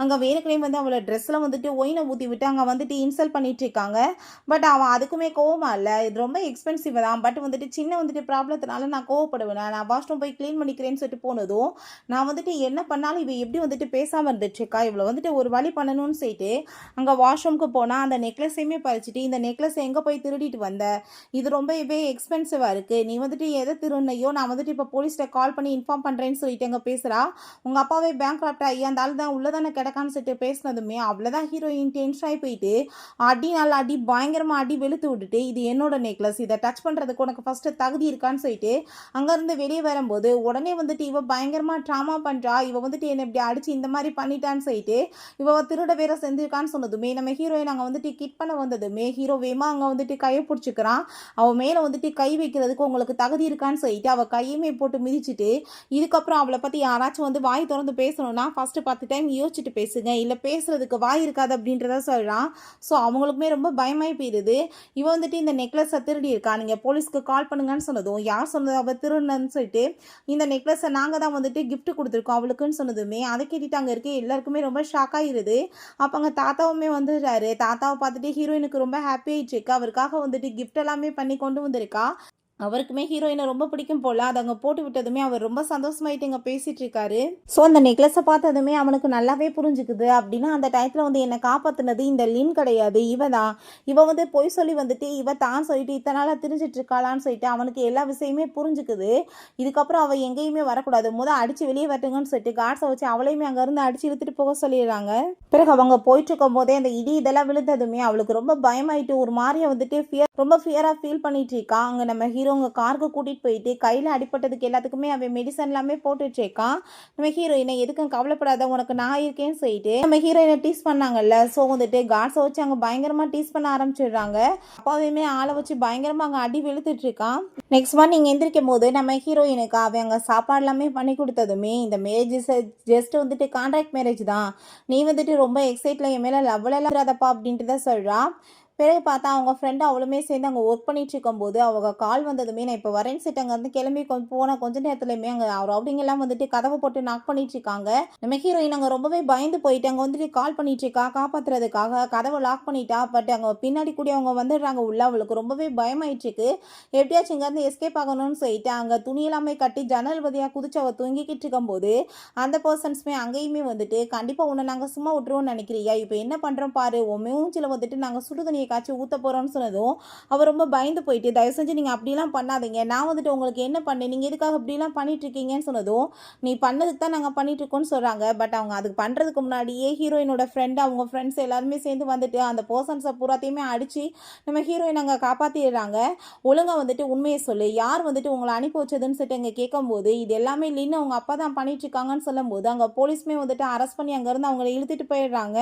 அங்கே வேணுக்கனே வந்து அவளை ட்ரெஸ்ஸில் வந்துட்டு ஒயினை ஊற்றி விட்டு அங்கே வந்துட்டு இன்சல்ட் பண்ணிட்டு இருக்காங்க. பட் அவன் அதுக்குமே கோவமாக இல்லை. இது ரொம்ப எக்ஸ்பென்சிவ் தான். பட் வந்துட்டு சின்ன வந்துட்டு ப்ராப்ளத்தினால நான் கோவப்படுவேன். நான் வாஷ்ரூம் போய் க்ளீன் பண்ணிக்கிறேன்னு சொல்லிட்டு போனதும் நான் வந்துட்டு என்ன பண்ணாலும் இவ எப்படி வந்துட்டு பேசாமல் இருந்துட்டுருக்கா இவ்வளோ வந்துட்டு ஒரு வழி பண்ணணும்னு சொல்லிட்டு அங்கே வாஷ்ரூம்க்கு போனால் அந்த நெக்லஸையுமே பறிச்சுட்டு இந்த நெக்லஸ் எங்கே போய் திருடிட்டு வந்த? இது ரொம்பவே எக்ஸ்பென்சிவாக இருக்குது நீ வந்துட்டு எதை திருநையோ நான் வந்துட்டு இப்போ போலீஸ்கிட்ட கால் பண்ணி இன்ஃபார்ம் பண்ணுறேன்னு சொல்லிட்டு அங்கே பேசுகிறா உங்கள் அப்பாவே பேங்க் கிராப்ட் ஐயா அந்த ஆள் தான் உள்ளே தானே கிடக்கான்னு சொல்லிட்டு பேசினதுமே அவ்வளோதான் ஹீரோயின் டென்ஷன் ஆகி போயிட்டு அடி நல்லா அடி பயங்கரமாக அடி வெளுத்து விட்டுட்டு இது என்னோட நெக்லஸ் இதை டச் பண்ணுறதுக்கு உனக்கு ஃபஸ்ட்டு தகுதி இருக்கான்னு சொல்லிட்டு அங்கேருந்து வெளியே வரும்போது உடனே வந்துட்டு இவ பயங்கரமாக ட்ராமா பண்ணுறா இவ வந்துட்டு என்னை இப்படி அடிச்சு இந்த மாதிரி பண்ணிட்டான்னு சொல்லிட்டு இவ திருட வேற செஞ்சிருக்கான்னு சொன்னதுமே நம்ம ஹீரோயின் அங்கே வந்துட்டு கிட் பண்ண வந்ததுமே ஹீரோ வேமா அங்கே வந்துட்டு கையை பிடிச்சிக்கிறான். அவள் மேலே வந்துட்டு கை வைக்கிறதுக்கு உங்களுக்கு தகுதி இருக்கான்னு சொல்லிட்டு அவள் கையுமே போட்டு மிதிச்சிட்டு இதுக்கப்புறம் அவளை பற்றி யாராச்சும் வந்து வாய் திறந்து பேசணும்னா ஃபஸ்ட்டு பத்து டைம் யோசிச்சுட்டு பேசுங்க. இல்லை பேசுகிறதுக்கு வாய் இருக்காது அப்படின்றத சொல்கிறான் ஸோ அவங்களுக்குமே ரொம்ப பயமாகி போயிடுது இவன் வந்துட்டு இந்த நெக்லஸை திருடி இருக்கா? நீங்கள் போலீஸ்க்கு கால் பண்ணுங்கன்னு சொன்னதும் யார் சொன்னது? அவள் திருடுனன்னு சொல்லிட்டு இந்த நெக்லஸை நாங்கள் தான் வந்துட்டு கிஃப்ட் கொடுத்துருக்கோம் அவளுக்குன்னு சொன்னதுமே அதை கேட்டுட்டு அங்கே இருக்க எல்லாருக்குமே ரொம்ப ஷாக் ஆகிருது அப்போ அங்கே தாத்தாவுமே வந்துடுறாரு. தாத்தாவை பார்த்துட்டு ஹீரோயினுக்கு ரொம்ப ஹாப்பி ஆயிடுச்சு அவருக்காக வந்துட்டு கிஃப்ட் எல்லாமே பண்ணி கொண்டு வந்திருக்கா. அவருக்குமே ஹீரோயினை ரொம்ப பிடிக்கும் போல. அதை அங்கே போட்டு விட்டதுமே அவர் ரொம்ப சந்தோஷமாயிட்டு இங்கே பேசிட்டு இருக்காரு. ஸோ அந்த நெக்லஸை பார்த்ததுமே அவனுக்கு நல்லாவே புரிஞ்சுக்குது. அப்படின்னா அந்த டயத்தில் வந்து என்னை காப்பாத்துனது இந்த லின் கிடையாது. இவ தான். இவ வந்து பொய் சொல்லி வந்துட்டு இவ தான் சொல்லிட்டு இத்தனை நாளாக திரிஞ்சிட்டு இருக்காளான்னு சொல்லிட்டு அவனுக்கு எல்லா விஷயமே புரிஞ்சுக்குது. இதுக்கப்புறம் அவள் எங்கேயுமே வரக்கூடாது. முத அடிச்சு வெளியே வரட்டுங்கன்னு சொல்லிட்டு காட்ஸை வச்சு அவளையுமே அங்கேருந்து அடிச்சு இழுத்துட்டு போக சொல்லிடுறாங்க. பிறகு அவங்க போயிட்டு இருக்கும் போதே அந்த இடி இதெல்லாம் விழுந்ததுமே அவளுக்கு ரொம்ப பயமாயிட்டு ஒரு மாதிரியா வந்துட்டு ஃபியர் ரொம்ப ஃபியராக ஃபீல் பண்ணிட்டு இருக்கா? அங்கே நம்ம ஹீரோங்க காருக்கு கூட்டிகிட்டு போயிட்டு கையில் அடிப்பட்டதுக்கு எல்லாத்துக்குமே அவன் மெடிசன் எல்லாமே போட்டுட்டு இருக்கான். நம்ம ஹீரோயினை எதுக்கும் கவலைப்படாத உனக்கு நான் இருக்கேன்னு சொல்லிட்டு நம்ம ஹீரோயினை டீஸ் பண்ணாங்கல்ல? ஸோ வந்துட்டு காட்ஸை வச்சு அங்கே பயங்கரமாக டீஸ் பண்ண ஆரம்பிச்சிடுறாங்க. அப்பாவையுமே ஆளை வச்சு பயங்கரமாக அங்கே அடி வெளுத்துட்டு இருக்கான். நெக்ஸ்ட் மார்னிங் எந்திரிக்கும் போது நம்ம ஹீரோயினுக்கு அவன் அங்கே சாப்பாடு எல்லாமே பண்ணி கொடுத்ததுமே இந்த மேரேஜ் ஜஸ்ட் வந்துட்டு கான்ட்ராக்ட் மேரேஜ் தான். நீ வந்துட்டு ரொம்ப எக்ஸைட்டில் என் மேலே லவ்வலெல்லாம் இல்லாதப்பா அப்படின்ட்டு தான் சொல்கிறான் பிறகு பார்த்தா அவங்க ஃப்ரெண்டு அவளுமே சேர்ந்து அங்கே ஒர்க் பண்ணிட்டு இருக்கும்போது அவங்க கால் வந்ததுமே நான் இப்போ வரேன்னு சொல்லிட்டு அங்கேருந்து கிளம்பி கொஞ்சம் போன கொஞ்ச நேரத்துலையுமே அங்கே ரவுடிங் எல்லாம் வந்துட்டு கதவை போட்டு நாக் பண்ணிட்டு இருக்காங்க. நம்ம ஹீரோயின் அங்கே ரொம்பவே பயந்து போயிட்டு அங்கே வந்துட்டு கால் பண்ணிட்டு இருக்கா காப்பாத்துறதுக்காக கதவை லாக் பண்ணிட்டா பட் அங்கே பின்னாடி கூடி அவங்க வந்துடுறாங்க உள்ள அவளுக்கு ரொம்பவே பயமாயிட்டு இருக்கு. எப்படியாச்சும் இங்கேருந்து எஸ்கேப் ஆகணும்னு சொல்லிட்டு அங்கே துணி எல்லாமே கட்டி ஜன்னல் வதியாக குதிச்சு அவள் தூங்கிக்கிட்டு இருக்கும்போது அந்த பர்சன்ஸுமே அங்கேயுமே வந்துட்டு கண்டிப்பாக உன்னை நாங்கள் சும்மா விட்டுருவோம்னு நினைக்கிறியா? இப்போ என்ன பண்ணுறோம் பாரு? உன் மூஞ்சில் வந்துட்டு நாங்கள் தண்ணியை காய்ச்சி ஊற்ற போகிறோன்னு சொன்னதும் அவர் ரொம்ப பயந்து போயிட்டு தயவு செஞ்சு நீங்கள் அப்படிலாம் பண்ணாதீங்க. நான் வந்துட்டு உங்களுக்கு என்ன பண்ணேன்? நீங்கள் எதுக்காக இப்படிலாம் பண்ணிட்டுருக்கீங்கன்னு சொன்னதும் நீ பண்ணதுக்கு தான் நாங்கள் பண்ணிட்டுருக்கோன்னு சொல்கிறாங்க பட் அவங்க அதுக்கு பண்ணுறதுக்கு முன்னாடியே ஹீரோயினோட ஃப்ரெண்டு அவங்க ஃப்ரெண்ட்ஸ் எல்லாருமே சேர்ந்து வந்துட்டு அந்த பர்சன்ஸை பூராத்தையுமே அடித்து நம்ம ஹீரோயின் அங்கே காப்பாற்றிடுறாங்க ஒழுங்காக வந்துட்டு உண்மையை சொல்லு. யார் வந்துட்டு உங்களை அனுப்பி வச்சதுன்னு சொல்லிட்டு அங்கே கேட்கும்போது இது எல்லாமே இல்லைன்னு அவங்க அப்பா தான் பண்ணிட்டுருக்காங்கன்னு சொல்லும்போது அங்கே போலீஸ்மே வந்துட்டு அரெஸ்ட் பண்ணி அங்கேருந்து அவங்கள இழுத்துட்டு போயிடுறாங்க.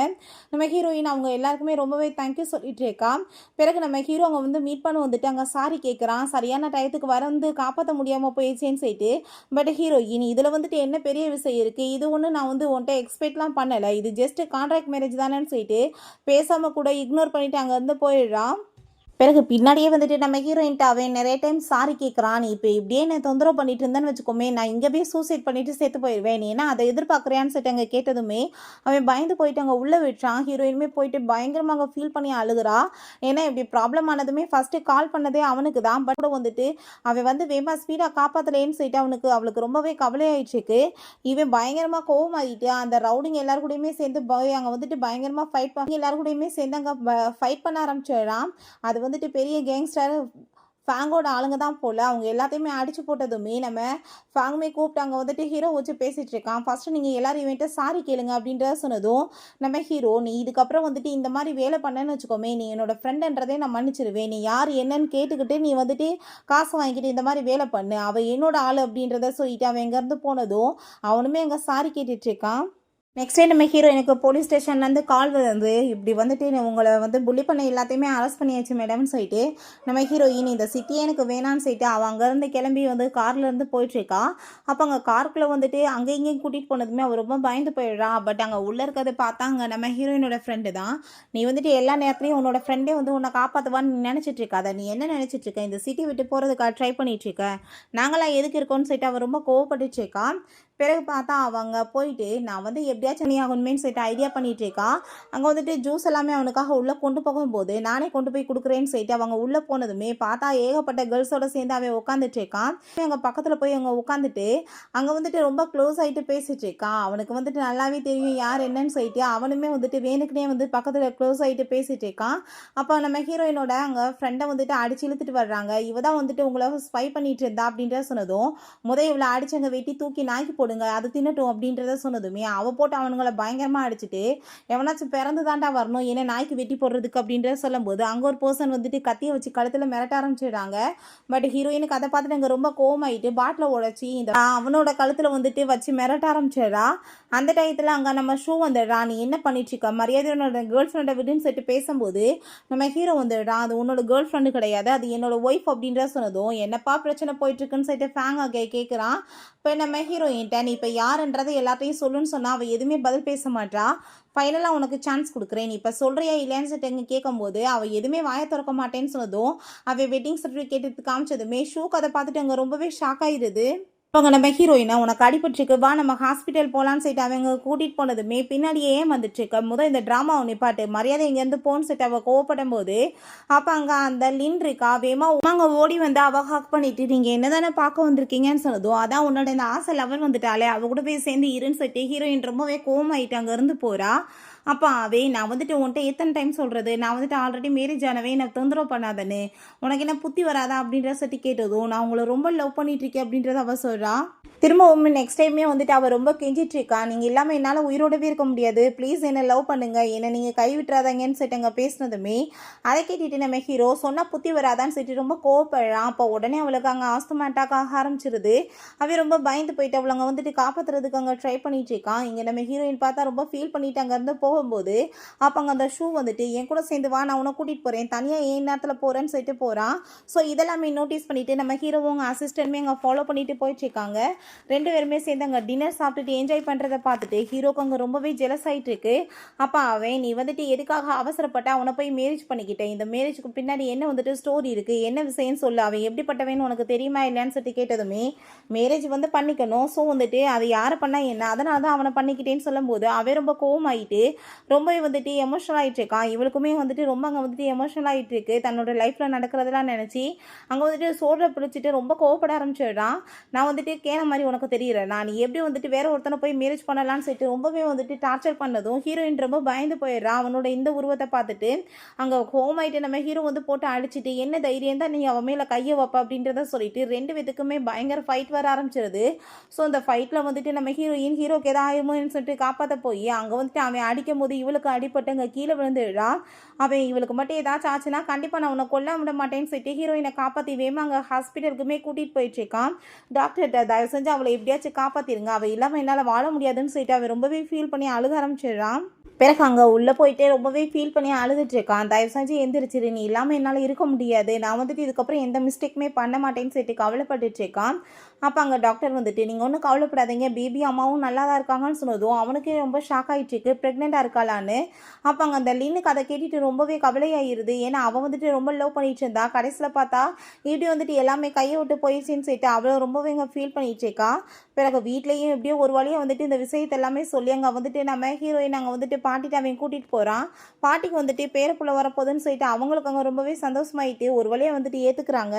நம்ம ஹீரோயின் அவங்க எல்லாருக்குமே ரொம்பவே தேங்க்யூ சொல்லிட்டு ரேகா பிறகு நம்ம ஹீரோ அவங்க வந்து மீட் பண்ண வந்துட்டு அங்கே சாரி கேட்குறான் சரியான டயத்துக்கு வந்து காப்பாற்ற முடியாமல் போயிடுச்சேன்னு சொல்லிட்டு பட் ஹீரோயின் இதில் வந்துட்டு என்ன பெரிய விஷயம் இருக்குது இது ஒன்று நான் வந்து உன்ட்ட எக்ஸ்பெக்ட்லாம் பண்ணலை. இது ஜஸ்ட் கான்ட்ராக்ட் மேரேஜ் தானேன்னு சொல்லிட்டு பேசாமல் கூட இக்னோர் பண்ணிவிட்டு அங்கேருந்து போயிடுறான். பிறகு பின்னாடியே வந்துட்டு நம்ம ஹீரோயின்ட்ட அவன் நிறைய டைம் சாரி கேட்குறான் நீ இப்போ இப்படியே என்னை தொந்தரவு பண்ணிட்டு இருந்தேன்னு வச்சுக்கோமே நான் இங்கே போய் சூசைட் பண்ணிட்டு செத்து போயிடுவேன் நீ அதை எதிர்பார்க்குறியான்னு சொல்லிட்டு அங்கே கேட்டதுமே அவன் பயந்து போயிட்டு அங்கே உள்ளே விட்டுறான். ஹீரோயினுமே போயிட்டு பயங்கரமாக ஃபீல் பண்ணி அழுகுறா. ஏன்னா இப்படி ப்ராப்ளம் ஆனதுமே ஃபஸ்ட்டு கால் பண்ணதே அவனுக்கு தான். பட் வந்துட்டு அவன் வந்து வேமா ஸ்பீடாக காப்பாற்றலேன்னு சொல்லிட்டு அவனுக்கு அவளுக்கு ரொம்பவே கவலையாயிடுச்சுக்கு இவன் பயங்கரமாக கோவமாயிட்டு அந்த ரவுடிங் எல்லாரு கூடயுமே சேர்ந்து அங்கே வந்துட்டு பயங்கரமாக ஃபைட் பண்ணி எல்லாரு கூடயுமே சேர்ந்து அங்கே ஃபைட் பண்ண ஆரம்பிச்சிடலாம் அது வந்துட்டு பெரிய கேங்ஸ்டர் ஃபேங்கோட ஆளுங்க தான் போல். அவங்க எல்லாத்தையுமே அடிச்சு போட்டதுமே நம்ம ஃபேங்குமே கூப்பிட்டு அங்கே வந்துட்டு ஹீரோ வச்சு பேசிகிட்டு இருக்கான். ஃபஸ்ட்டு நீங்கள் எல்லாரும் இவன்ட்டு சாரி கேளுங்க அப்படின்றத சொன்னதும் நம்ம ஹீரோ நீ இதுக்கப்புறம் வந்துட்டு இந்த மாதிரி வேலை பண்ணேன்னு வச்சுக்கோமே நீ என்னோட ஃப்ரெண்டுன்றதே நான் மன்னிச்சிருவேன். நீ யார் என்னன்னு கேட்டுக்கிட்டு நீ வந்துட்டு காசு வாங்கிட்டு இந்த மாதிரி வேலை பண்ணு. அவள் என்னோட ஆள் அப்படின்றத சொல்லிட்டு அவன் எங்கேருந்து போனதும் அவனுமே அங்கே சாரி கேட்டுட்ருக்கான் நெக்ஸ்ட் டே நம்ம ஹீரோ எனக்கு போலீஸ் ஸ்டேஷன்லேருந்து கால் வந்து இப்படி வந்துட்டு உங்களை வந்து புள்ளி பண்ண எல்லாத்தையுமே அரெஸ்ட் பண்ணியாச்சு மேடம்னு சொல்லிட்டு நம்ம ஹீரோயின் இந்த சிட்டியே எனக்கு வேணான்னு சொல்லிட்டு அவள் அங்கேருந்து கிளம்பி வந்து கார்லேருந்து போயிட்டுருக்கா அப்போ அங்கே காருக்குள்ளே வந்துட்டு அங்கே இங்கேயும் கூட்டிகிட்டு போனதுமே அவள் ரொம்ப பயந்து போயிடுறா. பட் அங்கே உள்ளே இருக்கிறத பார்த்தாங்க நம்ம ஹீரோயினோட ஃப்ரெண்டு தான். நீ வந்துட்டு எல்லா நேரத்துலையும் உன்னோட ஃப்ரெண்டே வந்து உன்னை காப்பாற்றுவான்னு நினச்சிட்டு இருக்காத நீ என்ன நினச்சிட்டு இருக்க? இந்த சிட்டி விட்டு போகிறதுக்காக ட்ரை பண்ணிகிட்ருக்க இருக்க. நாங்களாம் எதுக்கு இருக்கோம்னு சொல்லிட்டு அவள் ரொம்ப கோவப்பட்டுட்டு இருக்கா. பிறகு பார்த்தா அவங்க போயிட்டு நான் வந்து எப்படியாச்சும் நீ ஆகணுமேனு சொல்லிட்டு ஐடியா பண்ணிட்டு இருக்கான் அங்கே வந்துட்டு ஜூஸ் எல்லாமே அவனுக்காக உள்ளே கொண்டு போகும்போது நானே கொண்டு போய் கொடுக்குறேன்னு சொல்லிட்டு அவங்க உள்ளே போனதுமே பார்த்தா ஏகப்பட்ட கேர்ள்ஸோட சேர்ந்து அவன் உட்காந்துட்டு இருக்கான். அங்கே பக்கத்தில் போய் அவங்க உட்காந்துட்டு அங்கே வந்துட்டு ரொம்ப க்ளோஸ் ஆகிட்டு பேசிட்டு இருக்கான். அவனுக்கு வந்துட்டு நல்லாவே தெரியும் யார் என்னன்னு சொல்லிட்டு அவனுமே வந்துட்டு வேணுக்குனே வந்து பக்கத்தில் க்ளோஸ் ஆகிட்டு பேசிட்டு இருக்கான். அப்போ நம்ம ஹீரோயினோட அங்கே ஃப்ரெண்டை வந்துட்டு அடிச்சு இழுத்துட்டு வர்றாங்க. இவ தான் வந்துட்டு உங்களை ஸ்பை பண்ணிட்டு இருந்தா அப்படின்றத சொன்னதும் முத இவளை அடிச்சு அங்கே வெட்டி தூக்கி நாய்க்கு போடுங்க அது தின்னட்டும் அப்படின்றத சொன்னதுமே அவள் போட்டு அவனுங்களை பயங்கரமாக அடிச்சுட்டு எவனாச்சும் பிறந்து தாண்டா வரணும் ஏன்னா நாய்க்கு வெட்டி போடுறதுக்கு அப்படின்றத சொல்லும்போது அங்கே ஒரு பர்சன் வந்துட்டு கத்தியை வச்சு கழுத்தில் மிரட்ட ஆரம்பிச்சிடுறாங்க. பட் ஹீரோயினுக்கு அதை பார்த்துட்டு அங்கே ரொம்ப கோவமாயிட்டு பாட்டில் உடச்சி இந்த அவனோட கழுத்தில் வந்துட்டு வச்சு மிரட்ட ஆரம்பிச்சிடுறா. அந்த டயத்தில் அங்கே நம்ம ஷூ வந்துடுறா. நீ என்ன பண்ணிட்டு இருக்க மரியாதையோட கேர்ள் ஃப்ரெண்டை விடுன்னு சொல்லிட்டு பேசும்போது நம்ம ஹீரோ வந்துடுறா. அது உன்னோட கேர்ள் ஃப்ரெண்டு கிடையாது. அது என்னோட ஒய்ஃப் அப்படின்ற சொன்னதும் என்னப்பா பிரச்சனை போயிட்டுருக்குன்னு சொல்லிட்டு ஃபேங் கே கேட்குறான் இப்போ நம்ம ஹீரோயின்ட்ட நீ இப்போ யாருன்றதை எல்லாத்தையும் சொல்லுன்னு சொன்னால் அவள் எதுவுமே பதில் பேச மாட்டா ஃபைனலாக உனக்கு சான்ஸ் கொடுக்குறேன். நீ இப்போ சொல்கிறியா இல்லைன்னு சொல்லிட்டு எங்கே கேட்கும்போது அவள் எதுவுமே வாயை திறக்க மாட்டேன்னு சொன்னதும் அவள் வெட்டிங் சர்டிஃபிகேட் எடுத்து காமிச்சதுமே ஷூக்கு அதை பார்த்துட்டு அங்கே ரொம்பவே ஷாக் ஆயிடுது அவங்க நம்ம ஹீரோயினா உனக்கு அடிபட்டுருக்கு வா நம்ம ஹாஸ்பிட்டல் போகலான்னு சொல்லிட்டு அவங்க கூட்டிகிட்டு போனதுமே பின்னாடியே ஏன் வந்துட்டுருக்க? முதல் இந்த ட்ராமா நிப்பாட்டு. மரியாதை இங்கேருந்து போன்னு சொல்லிட்டு அவள் கோவப்படும் போது அப்போ அங்கே அந்த லின் இருக்கா வேமா உமாங்க ஓடி வந்து அவள் ஹாக் பண்ணிட்டு நீங்கள் என்ன தானே பார்க்க வந்திருக்கீங்கன்னு சொன்னதும் அதான் உன்னோட இந்த ஆசை லெவல் வந்துட்டாலே அவள் கூட போய் சேர்ந்து இருன்னு சொல்லிட்டு ஹீரோயின் ரொம்பவே கோவமாயிட்டு அங்கேருந்து போகிறா அப்போ அவே நான் வந்துட்டு உன்கிட்ட எத்தனை டைம் சொல்கிறது நான் வந்துட்டு ஆல்ரெடி மேரேஜ் ஆனவே எனக்கு தொந்தரவு பண்ணாதன்னு உனக்கு என்ன புத்தி வராதா அப்படின்ற சட்டி கேட்டதும் நான் உங்களை ரொம்ப லவ் பண்ணிட்டு இருக்கேன் அப்படின்றத அவ சொல்கிறா திரும்பவும் நெக்ஸ்ட் டைமே வந்துட்டு அவள் ரொம்ப கெஞ்சிட்டிருக்கா நீங்கள் இல்லாமல் என்னால் உயிரோடவே இருக்க முடியாது. ப்ளீஸ் என்னை லவ் பண்ணுங்க. என்னை நீங்கள் கைவிட்டுறாதாங்கன்னு சொல்லிட்டு அங்கே பேசினதுமே அதை கேட்டுட்டு நம்ம ஹீரோ சொன்னால் புத்தி வராதான்னு சொல்லிட்டு ரொம்ப கோவப்படுறான். அப்போ உடனே அவளுக்கு அங்கே ஆஸ்துமா அட்டாக் ஆக ஆரம்பிச்சிருது. அவள் ரொம்ப பயந்து போயிட்டு. அவளை வந்துட்டு காப்பாற்றுறதுக்கு அங்கே ட்ரை பண்ணிட்டு இருக்கான் இங்கே நம்ம ஹீரோயின் பார்த்தா ரொம்ப ஃபீல் பண்ணிட்டு அங்கேருந்து போகும்போது அப்போ அங்கே அந்த ஷூ வந்துட்டு என் கூட சேர்ந்து வா நான் உன்னை கூட்டிகிட்டு போகிறேன் தனியாக ஏன் நேரத்தில் போகிறேன்னு சொல்லிட்டு போகிறான் ஸோ இதெல்லாமே நோட்டீஸ் பண்ணிவிட்டு நம்ம ஹீரோவும் அசிஸ்டன்ட்மே அங்கே ஃபாலோ பண்ணிட்டு போயிட்டு இருக்காங்க. ரெண்டு பேருமே சேர்ந்து அங்கே டின்னர் சாப்பிட்டுட்டு என்ஜாய் பண்ணுறத பார்த்துட்டு ஹீரோக்கு அங்கே ரொம்பவே ஜெலஸ் ஆகிட்டு இருக்கு அப்போ அவன் நீ வந்துட்டு எதுக்காக அவசரப்பட்ட? அவனை போய் மேரேஜ் பண்ணிக்கிட்டேன். இந்த மேரேஜுக்கு பின்னாடி என்ன வந்துட்டு ஸ்டோரி இருக்குது என்ன விஷயம்னு சொல்லு. அவன் எப்படிப்பட்டவன் உனக்கு தெரியுமா இல்லைன்னு சொல்லிட்டு கேட்டதுமே மேரேஜ் வந்து பண்ணிக்கணும். ஸோ வந்துட்டு அதை யாரை பண்ணால் என்ன? அதனால தான் அவனை பண்ணிக்கிட்டேன்னு சொல்லும்போது அவன் ரொம்ப கோவமாயிட்டு ரொம்பவே வந்துட்டு எமோஷனல் ஆகிட்டு இருக்கான் இவளுக்குமே வந்துட்டு ரொம்ப அங்கே வந்துட்டு எமோஷனல் ஆகிட்டு இருக்கு தன்னோட லைஃப்பில் நடக்கிறதெல்லாம் நினச்சி அங்கே வந்துட்டு சோழ பிடிச்சிட்டு ரொம்ப கோவப்பட ஆரம்பிச்சிடுறான். நான் வந்துட்டு கேன மாதிரி உனக்கு தெரியல. நான் நீ எப்படி வந்துட்டு வேற ஒருத்தனை போய் மேரேஜ் பண்ணலாம்னு சொல்லிட்டு ரொம்பவே வந்துட்டு டார்ச்சர் பண்ணதும் ஹீரோயின் ரொம்ப பயந்து போயிடுறான். அவனோட இந்த உருவத்தை பார்த்துட்டு அங்கே ஹோம் ஆயிட்டு நம்ம ஹீரோ வந்து போட்டு அடிச்சிட்டு என்ன தைரியம் தான் நீ அவன் மேலே கையை வைப்ப? அப்படின்றத சொல்லிட்டு ரெண்டு பேத்துக்குமே பயங்கர ஃபைட் வர ஆரம்பிச்சிருது. ஸோ அந்த ஃபைட்டில் வந்துட்டு நம்ம ஹீரோயின் ஹீரோக்கு எதாவது ஆயிருமோன்னு சொல்லிட்டு காப்பாற்ற போய் அங்கே வந்துட்டு அவன் அடிக்கும் போது இவளுக்கு அடிப்பட்டு அங்கே கீழே விழுந்துடுறான் அவன் இவளுக்கு மட்டும் ஏதாச்சும் ஆச்சுன்னா கண்டிப்பாக நான் உன்னை கொல்ல விட மாட்டேன்னு சொல்லிட்டு ஹீரோயினை காப்பாற்றி வேமா அங்கே ஹாஸ்பிட்டலுக்குமே கூட்டிகிட்டு போயிட்டுருக்கான் டாக்டர் தயவு செஞ்சு அவளை எப்படியாச்சும் காப்பாத்திருங்க. அவள் இல்லாமல் என்னால் வாழ முடியாதுன்னு சொல்லிட்டு அவன் ரொம்பவே ஃபீல் பண்ணி அழுக ஆரம்பிச்சிடுறான் பிறகு அங்கே உள்ளே போயிட்டே ரொம்பவே ஃபீல் பண்ணி அழுதுட்டு இருக்கான் தயவு செஞ்சு எந்திரிச்சிரு நீ இல்லாமல் என்னால் இருக்க முடியாது. நான் வந்துட்டு இதுக்கப்புறம் எந்த மிஸ்டேக்குமே பண்ண மாட்டேன்னு சொல்லிட்டு கவலைப்பட்டுட்டு இருக்கான் அப்போ அங்கே டாக்டர் வந்துட்டு நீங்கள் ஒன்றும் கவலைப்படாதீங்க. பேபி அம்மாவும் நல்லா தான் இருக்காங்கன்னு சொன்னதும் அவனுக்கே ரொம்ப ஷாக் ஆகிட்டு இருக்கு ப்ரெக்னெண்ட்டாக இருக்காளான்னு. அப்போ அங்கே அந்த லீனுக்கு அதை கேட்டுட்டு ரொம்பவே கவலையாயிருது. ஏன்னா அவன் வந்துட்டு ரொம்ப லவ் பண்ணிட்டு இருந்தா. கடைசியில் பார்த்தா இப்படி வந்துட்டு எல்லாமே கையை விட்டு போயிடுச்சின்னு சொல்லிட்டு அவ்வளோ ரொம்பவே இங்கே ஃபீல் பண்ணிட்டு இருக்கா பிறகு வீட்லேயும் எப்படியோ ஒரு வழியாக வந்துட்டு இந்த விஷயத்தை எல்லாமே சொல்லி அங்கே வந்துட்டு நம்ம ஹீரோயின் அங்கே வந்துட்டு பாட்டிட்டு அவன் கூட்டிகிட்டு போகிறான் பாட்டிக்கு வந்துட்டு பேரப்புள்ள வரப்போகுதுன்னு சொல்லிட்டு அவங்களுக்கு அங்கே ரொம்பவே சந்தோஷமாயிட்டு ஒரு வழியாக வந்துட்டு ஏற்றுக்குறாங்க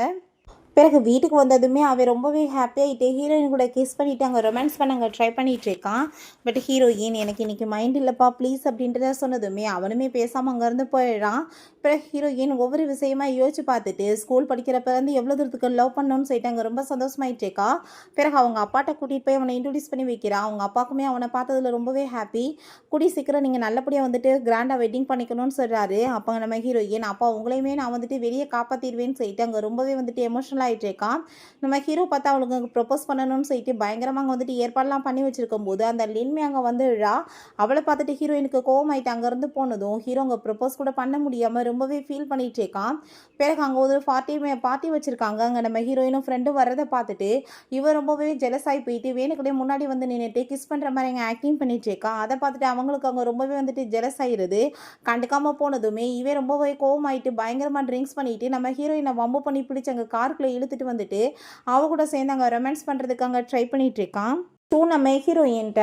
பிறகு வீட்டுக்கு வந்ததுமே அவன் ரொம்பவே ஹாப்பியாகிட்டு ஹீரோயின் கூட கிஸ் பண்ணிட்டு அங்கே ரொமான்ஸ் பண்ண அங்கே ட்ரை பண்ணிகிட்டு இருக்கான். பட் ஹீரோயின் எனக்கு இன்றைக்கி மைண்ட் இல்லைப்பா ப்ளீஸ் அப்படின்றத சொன்னதுமே அவனுமே பேசாமல் அங்கேருந்து போயிடுறான். பிறகு ஹீரோயின் ஒவ்வொரு விஷயமா யோசிச்சு பார்த்துட்டு ஸ்கூல் படிக்கிறப்ப வந்து எவ்வளோ தூரத்துக்கு லவ் பண்ணணும்னு சொல்லிட்டு அங்கே ரொம்ப சந்தோஷமாயிட்டு இருக்கா பிறகு அவங்க அப்பாட்ட கூட்டிகிட்டு போய் அவனை இன்ட்ரடியூஸ் பண்ணி வைக்கிறான் அவங்க அப்பாக்குமே அவனை பார்த்ததுல ரொம்பவே ஹாப்பி கூடி சீக்கிரம் நீங்கள் நல்லபடியாக வந்துட்டு கிராண்டாக வெட்டிங் பண்ணிக்கணும்னு சொல்கிறாரு அப்போ நம்ம ஹீரோயின் அப்பா உங்களையுமே நான் வந்துட்டு வெளியே காப்பாற்றிடுவேன்னு சொல்லிட்டு அங்கே ரொம்பவே வந்துட்டு எமோஷனல் ஆகிட்டு இருக்கான் நம்ம ஹீரோ பார்த்தா அவளுக்கு ப்ரொப்போஸ் பண்ணணும்னு சொல்லிட்டு பயங்கரமாக அங்கே வந்துட்டு ஏற்பாடுலாம் பண்ணி வச்சுருக்கும் போது அந்த லின்மை அங்கே வந்துடுறா. அவளை பார்த்துட்டு ஹீரோயினுக்கு கோவம் ஆகிட்டு அங்கேருந்து போனதும் ஹீரோ அங்கே ப்ரொப்போஸ் கூட பண்ண முடியாமல் ரொம்பவே ஃபீல் பண்ணிகிட்டு இருக்கான். பிறகு அங்கே ஒரு பார்ட்டி பார்ட்டி வச்சுருக்காங்க. அங்கே நம்ம ஹீரோயினும் ஃப்ரெண்டும் வரதை பார்த்துட்டு இவன் ரொம்பவே ஜெலஸ் ஆகி போயிட்டு வேணுக்குள்ளே முன்னாடி வந்து நின்றுட்டு கிஸ் பண்ணுற மாதிரி அங்கே ஆக்டிங் பண்ணிகிட்டு இருக்கான் அதை பார்த்துட்டு அவங்களுக்கு அங்கே ரொம்பவே வந்துட்டு ஜெலஸ் ஆகிடுது கண்டுக்காமல் போனதுமே இவன் ரொம்பவே கோவமாயிட்டு பயங்கரமாக ட்ரிங்க்ஸ் பண்ணிட்டு நம்ம ஹீரோயினை வம்பு பண்ணி பிடிச்சி அங்கே காருக்குள்ளே இழுத்துட்டு வந்துட்டு அவ கூட சேர்ந்து அங்கே ரொமான்ஸ் பண்ணுறதுக்கு அங்கே ட்ரை பண்ணிகிட்டு இருக்கான் டூ நம்ம ஹீரோயின்ட்ட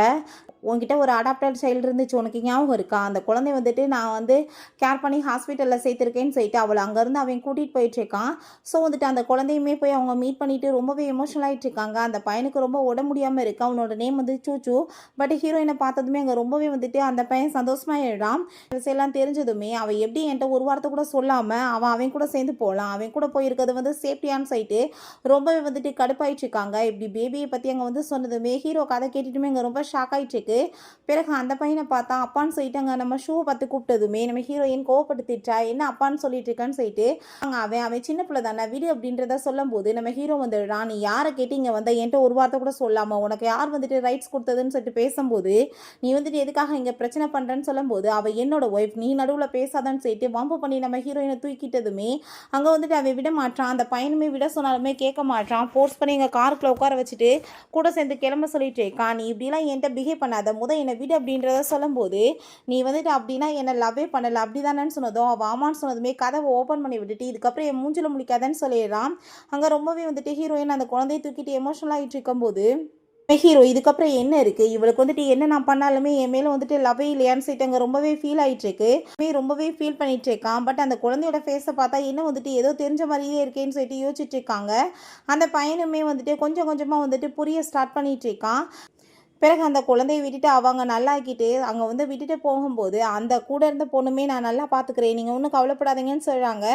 உன்கிட்ட ஒரு அடாப்டட் சைல்டு இருந்துச்சு உனக்கு ஞாபகம் இருக்கா? அந்த குழந்தை வந்துட்டு நான் வந்து கேர் பண்ணி ஹாஸ்பிட்டலில் சேர்த்துருக்கேன்னு சொல்லிட்டு அவளை அங்கேருந்து அவன் கூட்டிகிட்டு போயிட்டுருக்கான். ஸோ வந்துட்டு அந்த குழந்தையுமே போய் அவங்க மீட் பண்ணிட்டு ரொம்பவே எமோஷனல் ஆகிட்டு இருக்காங்க. அந்த பையனுக்கு ரொம்ப உட முடியாமல் இருக்கு. அவனோட நேம் வந்து சூச்சு. பட் ஹீரோயினை பார்த்ததுமே அங்கே ரொம்பவே வந்துட்டு அந்த பையன் சந்தோஷமாயிடுறான். விஷயம்லாம் தெரிஞ்சதுமே அவள் எப்படி என்கிட்ட ஒரு வாரத்தை கூட சொல்லாமல் அவன் அவன் கூட சேர்ந்து போகலாம் அவன் கூட போயிருக்கிறது வந்து சேஃப்டியான்னு சொல்லிட்டு ரொம்பவே வந்துட்டு கடுப்பாயிட்டு இருக்காங்க. இப்படி பேபியை பற்றி அங்கே வந்து சொன்னதுமே ஹீரோ கதை கேட்டுட்டுமே இங்கே ரொம்ப ஷாக் ஆகிட்டுருக்கு பிறகு அந்த பையனை பார்த்தா அப்பான்னு சொல்லிட்டு அங்கே நம்ம ஷூவை பார்த்து கூப்பிட்டதுமே நம்ம ஹீரோயின் கோவப்படுத்திட்டா என்ன அப்பான்னு சொல்லிட்டு இருக்கான்னு சொல்லிட்டு அங்கே அவன் அவன் சின்ன பிள்ளை தானே விடு அப்படின்றத சொல்லும்போது நம்ம ஹீரோ வந்து நீ யாரை கேட்டு இங்கே வந்தால் என்கிட்ட ஒரு வார்த்தை கூட சொல்லாமல் உனக்கு யார் வந்துட்டு ரைட்ஸ் கொடுத்ததுன்னு சொல்லிட்டு பேசும்போது நீ வந்துட்டு எதுக்காக இங்கே பிரச்சனை பண்ணுறேன்னு சொல்லும்போது அவள் என்னோட ஒய்ஃப் நீ நடுவில் பேசாதான்னு சொல்லிட்டு வம்பு பண்ணி நம்ம ஹீரோயினை தூக்கிட்டதுமே அங்கே வந்துட்டு அவன் விட மாட்டான். அந்த பையனுமே விட சொன்னாலுமே கேட்க மாட்டான். ஃபோர்ஸ் பண்ணி எங்கள் காருக்குள்ளே உட்கார வச்சுட்டு கூட சேர்ந்து கிளம்ப சொல்லிட்டு நீ இப்படிலாம் என்கிட்ட பிஹேவ் பண்ணாத. முத என்னை விடு அப்படின்றத சொல்லும்போது நீ வந்துட்டு அப்படின்னா என்னை லவ்வே பண்ணலை. அப்படி தானேன்னு சொன்னதும் அவள் ஆமான்னு சொன்னதுமே கதவை ஓப்பன் பண்ணி விட்டுட்டு இதுக்கப்புறம் என் மூஞ்சில் முழிக்காதன்னு சொல்லிடுறான். அங்கே ரொம்பவே வந்துட்டு ஹீரோயின் அந்த குழந்தையை தூக்கிட்டு எமோஷனல் ஆகிட்டு இருக்கும்போது ஹீரோ இதுக்கப்புறம் என்ன இருக்குது இவளுக்கு வந்துட்டு என்ன நான் பண்ணாலுமே என் மேலே வந்துட்டு லவ்வே இல்லையான்னு சொல்லிட்டு அங்கே ரொம்பவே ஃபீல் ஆகிட்டு இருக்கு ரொம்பவே ஃபீல் பண்ணிட்டு இருக்கான் பட் அந்த குழந்தையோட ஃபேஸை பார்த்தா என்ன வந்துட்டு ஏதோ தெரிஞ்ச மாதிரியே இருக்கேன்னு சொல்லிட்டு யோசிச்சுட்டு இருக்காங்க அந்த பையனுமே வந்துட்டு கொஞ்சம் கொஞ்சமாக வந்துட்டு புரிய ஸ்டார்ட் பண்ணிட்டு இருக்கான் பிறகு அந்த குழந்தைய விட்டுட்டு அவங்க நல்லாக்கிட்டு அங்கே வந்து விட்டுட்டு போகும்போது அந்த கூட இருந்த பொண்ணுமே நான் நல்லா பார்த்துக்கிறேன் நீங்கள் ஒன்றும் கவலைப்படாதீங்கன்னு சொல்கிறாங்க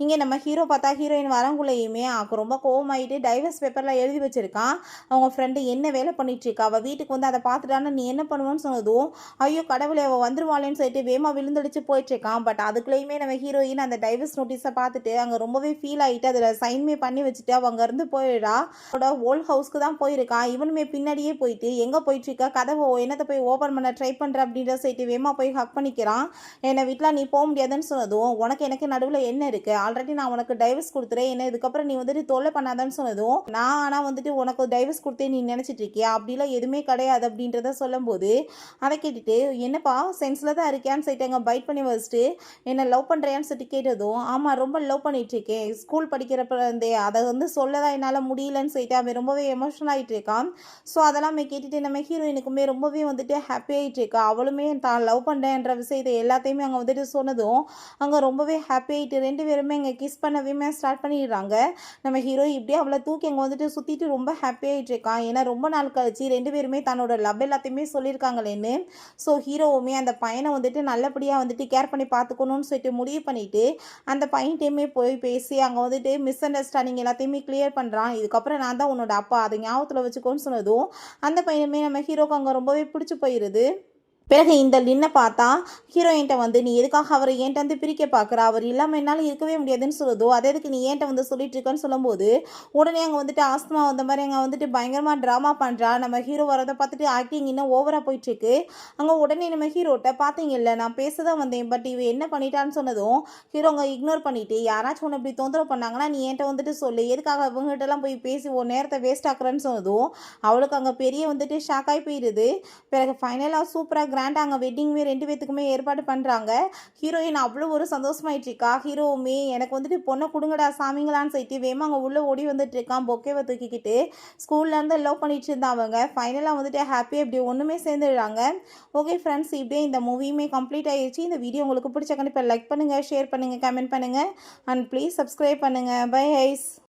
இங்கே நம்ம ஹீரோ பார்த்தா ஹீரோயின் வரங்குள்ளேயுமே அவக்கு ரொம்ப கோவமாயிட்டு டைவர்ஸ் பேப்பரில் எழுதி வச்சுருக்கான் அவங்க ஃப்ரெண்டு என்ன வேலை பண்ணிட்டுருக்கா அவள் வீட்டுக்கு வந்து அதை பார்த்துட்டான்னு நீ என்ன பண்ணுவோன்னு சொன்னதும் ஐயோ கடவுளை அவள் வந்துருவாளேன்னு சொல்லிட்டு வேமா விழுந்தடிச்சு போயிட்டுருக்கான் பட் அதுக்குள்ளேயுமே நம்ம ஹீரோயின் அந்த டைவர்ஸ் நோட்டீஸை பார்த்துட்டு அங்கே ரொம்பவே ஃபீல் ஆகிட்டு அதில் சைன்மே பண்ணி வச்சுட்டு அவங்க இருந்து போயிடா அவளோட ஓல்ட் ஹவுஸ்க்கு தான் போயிருக்கான் இவனுமே பின்னாடியே போயிட்டு எங்கே போய் இருக்கா கதவை என்னத்தை போய் ஓப்பன் பண்ண ட்ரை பண்ணுற அப்படின்ற சொல்லிட்டு வேமா போய் ஹக் பண்ணிக்கிறான். என்னை வீட்டில் நீ போக முடியாதுன்னு சொன்னதும் உனக்கு எனக்கு நடுவில் என்ன இருக்குது ஆல்ரெடி நான் உனக்கு டைவர்ஸ் கொடுத்துறேன். என்ன இதுக்கப்புறம் நீ வந்துட்டு தொல்லை பண்ணாதான்னு சொன்னதும் நான் ஆனால் வந்துட்டு உனக்கு டைவர்ஸ் கொடுத்தே நீ நினச்சிட்டு இருக்கியா? அப்படிலாம் எதுவுமே கிடையாது அப்படின்றத சொல்லும்போது அதை கேட்டுட்டு என்னப்பா சென்ஸில் தான் இருக்கியான்னு சொல்லிட்டு அங்கே பைட் பண்ணி வச்சுட்டு என்னை லவ் பண்ணுறியான்னு சொல்லிட்டு கேட்டதும் ஆமாம் ரொம்ப லவ் பண்ணிட்டு இருக்கேன். ஸ்கூல் படிக்கிறப்ப இருந்தே அதை வந்து சொல்லதான் என்னால் முடியலன்னு சொல்லிட்டு அவன் ரொம்பவே எமோஷனல் ஆகிட்டு இருக்கான். ஸோ அதெல்லாம் கேட்டுட்டு நம்ம ஹீரோயினுக்குமே ரொம்பவே வந்துட்டு ஹாப்பி ஆகிட்டு இருக்கா அவளுமே தான் லவ் பண்ணுறேன்ற விஷயத்தை எல்லாத்தையுமே அங்கே வந்துட்டு சொன்னதும் அங்கே ரொம்பவே ஹாப்பி ஆகிட்டு ரெண்டு பேருமே இங்கே கிஸ் பண்ணவே ஸ்டார்ட் பண்ணிடுறாங்க. நம்ம ஹீரோ இப்படியே அவளை தூக்கி அங்கே வந்துட்டு சுற்றிட்டு ரொம்ப ஹாப்பி ஆகிட்டு இருக்கான் ஏன்னா ரொம்ப நாள் கழிச்சு ரெண்டு பேருமே தன்னோட லவ் எல்லாத்தையுமே சொல்லியிருக்காங்களேன்னு. ஸோ ஹீரோவுமே அந்த பையனை வந்துட்டு நல்லபடியாக வந்துட்டு கேர் பண்ணி பார்த்துக்கணும்னு சொல்லிட்டு முடிவு பண்ணிட்டு அந்த பையன்ட்டையுமே போய் பேசி அங்கே வந்துட்டு மிஸ் அண்டர்ஸ்டாண்டிங் எல்லாத்தையுமே கிளியர் பண்ணுறான் இதுக்கப்புறம் நான் தான் உன்னோட அப்பா அதை ஞாபகத்தில் வச்சுக்கோன்னு சொன்னதும் அந்த பையனுமே நம்ம ஹீரோக்கு அங்கே ரொம்பவே பிடிச்சி போயிடுது பிறகு இந்த லின்னை பார்த்தா ஹீரோயின்ட்ட வந்து நீ எதுக்காக அவரை ஏன்ட்ட வந்து பிரிக்க பார்க்குற? அவர் இல்லாமல் என்னால் இருக்கவே முடியாதுன்னு சொல்லுதோ அதே எதுக்கு நீ ஏன்ட்ட வந்து சொல்லிட்டு இருக்கன்னு சொல்லும்போது உடனே அங்கே வந்துட்டு ஆஸ்துமா வந்த மாதிரி அங்கே வந்துட்டு பயங்கரமாக ட்ராமா பண்ணுறா நம்ம ஹீரோ வரதை பார்த்துட்டு ஆக்டிங் இன்னும் ஓவராக போயிட்டுருக்கு. அங்கே உடனே நம்ம ஹீரோட்ட பார்த்தீங்கல்ல நான் பேச தான் வந்தேன் பட் இவ என்ன பண்ணிட்டான்னு சொன்னதும் ஹீரோ அங்கே இக்னோர் பண்ணிவிட்டு யாராச்சும் உன்னை இப்படி தொந்தரவு பண்ணாங்கன்னா நீ என்கிட்ட வந்துட்டு சொல்லு. எதுக்காக இவங்ககிட்டலாம் போய் பேசி உன் நேரத்தை வேஸ்ட் ஆக்குறேன்னு சொன்னதும் அவளுக்கு அங்கே பெரிய வந்துட்டு ஷாக் ஆகி போயிடுது பிறகு ஃபைனலாக சூப்பராக வேண்டாங்க. அங்கே வெட்டிங்குமே ரெண்டு பேத்துக்குமே ஏற்பாடு பண்ணுறாங்க ஹீரோயின் அவ்வளோ ஒரு சந்தோஷமாயிட்டு இருக்கா ஹீரோவுமே எனக்கு வந்துட்டு பொண்ணை கொடுங்கடா சாமிங்களான்னு சொல்லிட்டு வேமா அங்கே உள்ளே ஓடி வந்துட்டு இருக்கான் பொக்கேவை தூக்கிக்கிட்டு. ஸ்கூல்லேருந்து லவ் பண்ணிட்டு இருந்தான் அவங்க. ஃபைனலாக வந்துட்டு ஹாப்பியாக இப்படி ஒன்றுமே சேர்ந்துடுறாங்க. ஓகே ஃப்ரெண்ட்ஸ் இப்படியே இந்த மூவியுமே கம்ப்ளீட் ஆயிடுச்சு இந்த வீடியோ உங்களுக்கு பிடிச்ச கண்டிப்பாக லைக் பண்ணுங்கள் ஷேர் பண்ணுங்கள் கமெண்ட் பண்ணுங்கள் அண்ட் ப்ளீஸ் சப்ஸ்கிரைப் பண்ணுங்கள் பை ஐஸ்